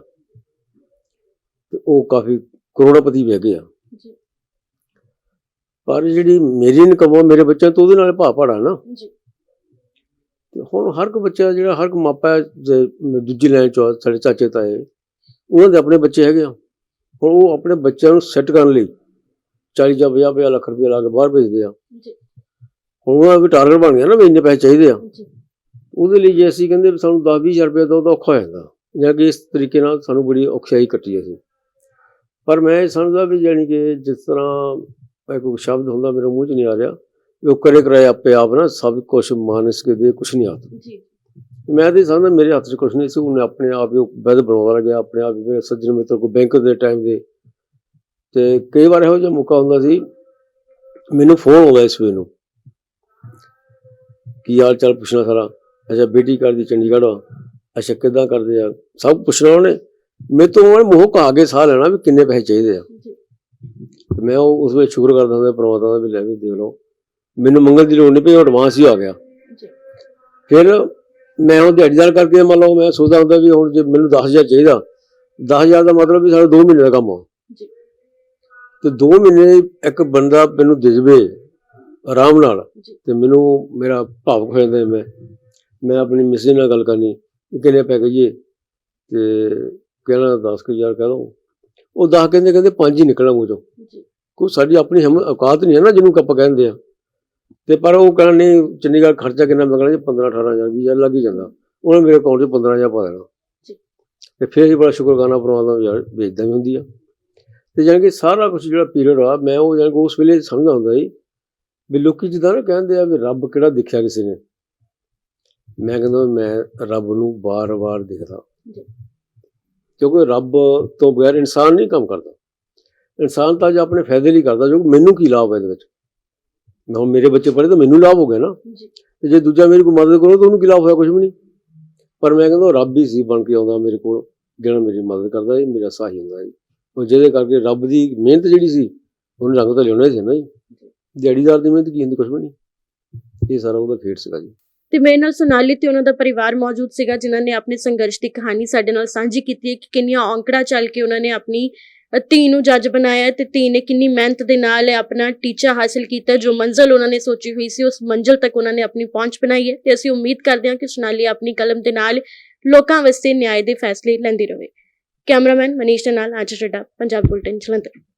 ਤੇ ਉਹ ਕਾਫੀ ਕਰੋੜਪਤੀ ਵੀ ਹੈਗੇ ਆ। ਜੀ। ਪਰ ਜਿਹੜੀ ਮੇਰੀ ਇਨਕਮ ਆ ਮੇਰੇ ਬੱਚਿਆਂ ਤੋਂ ਉਹਦੇ ਨਾਲ ਭਾ ਭਾੜਾ ਨਾ। ਜੀ। ਤੇ ਹੁਣ ਹਰ ਇੱਕ ਬੱਚਾ ਜਿਹੜਾ ਹਰ ਇੱਕ ਮਾਪਾ ਦੂਜੀ ਲਾਈਨ ਚ ਸਾਡੇ ਚਾਚੇ ਤਾਏ ਉਹਨਾਂ ਦੇ ਆਪਣੇ ਬੱਚੇ ਹੈਗੇ ਆ। ਹੁਣ ਉਹ ਆਪਣੇ ਬੱਚਿਆਂ ਨੂੰ ਸੈੱਟ ਕਰਨ ਲਈ 40 ਜਾਂ 50 ਪੰਜਾਹ ਲੱਖ ਰੁਪਏ ਲਾ ਕੇ ਬਾਹਰ ਭੇਜਦੇ ਆ। ਜੀ। ਹੁਣ ਉਹਨਾਂ ਦਾ ਵੀ ਟਾਰਗੇਟ ਬਣ ਗਿਆ ਨਾ ਵੀ ਇੰਨੇ ਪੈਸੇ ਚਾਹੀਦੇ ਆ। ਜੀ। ਉਹਦੇ ਲਈ ਜੇ ਅਸੀਂ ਕਹਿੰਦੇ ਸਾਨੂੰ 10 20000 ਰੁਪਏ ਦੋ ਤਾਂ ਔਖਾ ਹੋ ਜਾਂਦਾ। ਜਾਂ ਕਿ ਇਸ ਤਰੀਕੇ ਨਾਲ ਸਾਨੂੰ ਬੜੀ ਔਖਿਆਈ ਕੱਟੀ ਅਸੀਂ। ਪਰ ਮੈਂ ਇਹ ਸਮਝਦਾ ਵੀ ਜਾਣੀ ਕਿ ਜਿਸ ਤਰ੍ਹਾਂ ਕੋਈ ਸ਼ਬਦ ਹੁੰਦਾ ਮੇਰੇ ਮੂੰਹ 'ਚ ਨਹੀਂ ਆ ਰਿਹਾ। ਉਹ ਕਰੇ ਕਰਾਏ ਆਪੇ ਆਪ ਨਾ ਸਭ ਕੁਝ ਮਾਨਸ ਕੇ ਦੇ ਕੁਝ ਨਹੀਂ ਆਤਾ ਜੀ। ਮੈਂ ਤੇ ਸਮਝਦਾ ਮੇਰੇ ਹੱਥ 'ਚ ਕੁਝ ਨਹੀਂ ਸੀ ਉਹਨੇ ਆਪਣੇ ਆਪ ਹੀ ਬੈਦ ਬਣਾਉਂਦਾ ਗਿਆ ਆਪਣੇ ਆਪ ਹੀ ਸੱਜਣ ਮਿੱਤਰ ਕੋ ਬੈਂਕ ਦੇ ਟਾਈਮ ਦੇ। ਤੇ ਕਈ ਵਾਰ ਇਹੋ ਜਿਹਾ ਮੌਕਾ ਹੁੰਦਾ ਸੀ ਮੈਨੂੰ ਫੋਨ ਆਉਂਦਾ ਇਸ ਵੇ ਨੂੰ ਕੀ ਹਾਲ ਚਾਲ ਪੁੱਛਣਾ ਸਾਰਾ ਅੱਛਾ ਬੇਟੀ ਕਰਦੀ ਚੰਡੀਗੜ੍ਹ ਆ ਅੱਛਾ ਕਿੱਦਾਂ ਕਰਦੇ ਆ? ਸਭ ਪੁੱਛਣਾ ਉਹਨੇ ਮੇਰੇ ਤੋਂ ਉਹਨੇ ਮੂੰਹ ਕਾ ਕੇ ਸਾਹ ਲੈਣਾ ਵੀ ਕਿੰਨੇ ਪੈਸੇ ਚਾਹੀਦੇ ਆ। ਤੇ ਮੈਂ ਉਹ ਉਸ ਵੇਲੇ ਸ਼ੁਕਰ ਕਰਦਾ ਹੁੰਦਾ ਪਰਮਾਤਮਾ ਦਾ ਵੀ ਲੈ ਵੀ ਦੇਖ ਲਓ। ਮੈਨੂੰ ਮੰਗਣ ਦੀ ਲੋੜ ਨਹੀਂ ਪਈ ਐਡਵਾਂਸ ਹੀ ਆ ਗਿਆ। ਫਿਰ ਮੈਂ ਉਹ ਦਿਹਾੜੀਦਾਰ ਕਰਕੇ ਮੰਨ ਲਓ ਮੈਂ ਸੋਚਦਾ ਹੁੰਦਾ ਵੀ ਹੁਣ ਜੇ ਮੈਨੂੰ 10000 ਚਾਹੀਦਾ 10000 ਦਾ ਮਤਲਬ ਵੀ ਸਾਡਾ 2 ਮਹੀਨੇ ਦਾ ਕੰਮ ਜੀ। ਤੇ 2 ਮਹੀਨੇ ਇੱਕ ਬੰਦਾ ਮੈਨੂੰ ਦੇ ਜਵੇ ਆਰਾਮ ਨਾਲ। ਤੇ ਮੈਨੂੰ ਮੇਰਾ ਭਾਵੁਕ ਹੋ ਜਾਂਦਾ ਮੈਂ ਮੈਂ ਆਪਣੀ ਮਿਸਿਸ ਨਾਲ ਗੱਲ ਕਰਨੀ ਕਿੰਨੇ ਪੈ ਗਏ ਜੀ ਤੇ ਕਹਿਣਾ 10000 ਕਹਿ ਦੋ। ਉਹ 10 ਕਹਿੰਦੇ ਕਹਿੰਦੇ ਪੰਜ ਹੀ ਨਿਕਲਣਾ ਮੂੰਹ ਚੋਂ। ਜੀ। ਕੋਈ ਸਾਡੀ ਆਪਣੀ ਹਮ ਔਕਾਤ ਨਹੀਂ ਹੈ ਨਾ ਜਿਹਨੂੰ ਆਪਾਂ ਕਹਿੰਦੇ ਆ। ਤੇ ਪਰ ਉਹ ਕਹਿਣਾ ਨਹੀਂ ਚੰਡੀਗੜ੍ਹ ਖਰਚਾ ਕਿੰਨਾ ਮੰਗਣਾ ਜੀ 15 18000 20000 ਲੱਗ ਹੀ ਜਾਂਦਾ। ਉਹਨੇ ਮੇਰੇ ਅਕਾਊਂਟ 'ਚ 15000 ਪਾ ਦੇਣਾ। ਜੀ। ਤੇ ਫਿਰ ਹੀ ਬੜਾ ਸ਼ੁਕਰਗੁਜ਼ਾਰ ਪਰਮਾਤਮਾ ਦਾ ਯਾਰ ਵੇਚਦਾ ਵੀ ਹੁੰਦੀ ਆ। ਤੇ ਜਾਣੀ ਕਿ ਸਾਰਾ ਕੁਝ ਜਿਹੜਾ ਪੀਰੀਅਡ ਆ ਮੈਂ ਉਹ ਜਾਣੀ ਕਿ ਉਸ ਵੇਲੇ ਸਮਝਦਾ ਹੁੰਦਾ ਸੀ ਵੀ ਲੋਕੀ ਜਿੱਦਾਂ ਨਾ ਕਹਿੰਦੇ ਆ ਵੀ ਰੱਬ ਕਿਹੜਾ ਦੇਖਿਆ ਕਿਸੇ ਨੇ। ਮੈਂ ਕਹਿੰਦਾ ਮੈਂ ਰੱਬ ਨੂੰ ਵਾਰ-ਵਾਰ ਦੇਖਦਾ। ਜੀ। ਕਿਉਂਕਿ ਰੱਬ ਤੋਂ ਬਗੈਰ ਇਨਸਾਨ ਨਹੀਂ ਕੰਮ ਕਰਦਾ। ਇਨਸਾਨ ਤਾਂ ਜੇ ਆਪਣੇ ਫਾਇਦੇ ਲਈ ਕਰਦਾ ਜੋ ਮੈਨੂੰ ਕੀ ਲਾਭ ਹੈ ਇਹਦੇ ਵਿੱਚ। ਨਾ ਮੇਰੇ ਬੱਚੇ ਪੜ੍ਹੇ ਤਾਂ ਮੈਨੂੰ ਲਾਭ ਹੋ ਗਿਆ ਨਾ। ਜੀ। ਤੇ ਜੇ ਦੂਜਾ ਮੇਰੀ ਕੋਈ ਮਦਦ ਕਰੋ ਤਾਂ ਉਹਨੂੰ ਕੀ ਲਾਭ ਹੋਇਆ? ਕੁਝ ਵੀ ਨਹੀਂ। ਪਰ ਮੈਂ ਕਹਿੰਦਾ ਰੱਬ ਹੀ ਸੀ ਬਣ ਕੇ ਆਉਂਦਾ ਮੇਰੇ ਕੋਲ ਜਿਹੜਾ ਮੇਰੀ ਮਦਦ ਕਰਦਾ ਇਹ ਮੇਰਾ ਸਹਾਈ ਹੁੰਦਾ ਜੀ ਉਹ ਜਿਹਦੇ ਕਰਕੇ ਰੱਬ ਦੀ ਮਿਹਨਤ ਜਿਹੜੀ ਸੀ ਉਹਨੇ ਰੰਗ ਤਾਂ ਲਿਆਉਣਾ ਸੀ ਨਾ ਜੀ। ਦਿਹਾੜੀਦਾਰ ਦੀ ਮਿਹਨਤ ਕੀ ਹੁੰਦੀ ਕੁਝ ਵੀ ਨਹੀਂ। ਇਹ ਸਾਰਾ ਉਹਦਾ ਖੇਡ ਸੀਗਾ ਜੀ। ਤੇ ਮੇਰੇ ਨਾਲ ਸੋਨਾਲੀ ਤੇ ਉਹਨਾਂ ਦਾ ਪਰਿਵਾਰ ਮੌਜੂਦ ਸੀਗਾ ਜਿਨ੍ਹਾਂ ਨੇ ਆਪਣੇ ਸੰਘਰਸ਼ ਦੀ ਕਹਾਣੀ ਸਾਡੇ ਨਾਲ ਸਾਂਝੀ ਕੀਤੀ ਹੈ ਕਿ ਕਿੰਨੀਆਂ ਔਂਕੜਾਂ ਚੱਲ ਕੇ ਉਹਨਾਂ ਨੇ ਆਪਣੀ ਧੀ ਨੂੰ ਜੱਜ ਬਣਾਇਆ ਤੇ ਧੀ ਨੇ ਕਿੰਨੀ ਮਿਹਨਤ ਦੇ ਨਾਲ ਆਪਣਾ ਟੀਚਾ ਹਾਸਲ ਕੀਤਾ, ਜੋ ਮੰਜ਼ਲ ਉਹਨਾਂ ਨੇ ਸੋਚੀ ਹੋਈ ਸੀ, ਉਸ ਮੰਜ਼ਲ ਤੱਕ ਉਹਨਾਂ ਨੇ ਆਪਣੀ ਪਹੁੰਚ ਬਣਾਈ ਹੈ ਤੇ ਅਸੀਂ ਉਮੀਦ ਕਰਦੇ ਹਾਂ ਕਿ ਸੁਨਾਲੀ ਆਪਣੀ ਕਲਮ ਦੇ ਨਾਲ ਲੋਕਾਂ ਵਾਸਤੇ ਨਿਆਂ ਦੇ ਫੈਸਲੇ ਲੈਂਦੀ ਰਹੇ ਕੈਮਰਾਮੈਨ ਮਨੀਸ਼ ਦੇ ਨਾਲ ਅੱਜ ਜੱਡਾ ਪੰਜਾਬ ਬੁਲਟਨ ਜਲੰਧਰ।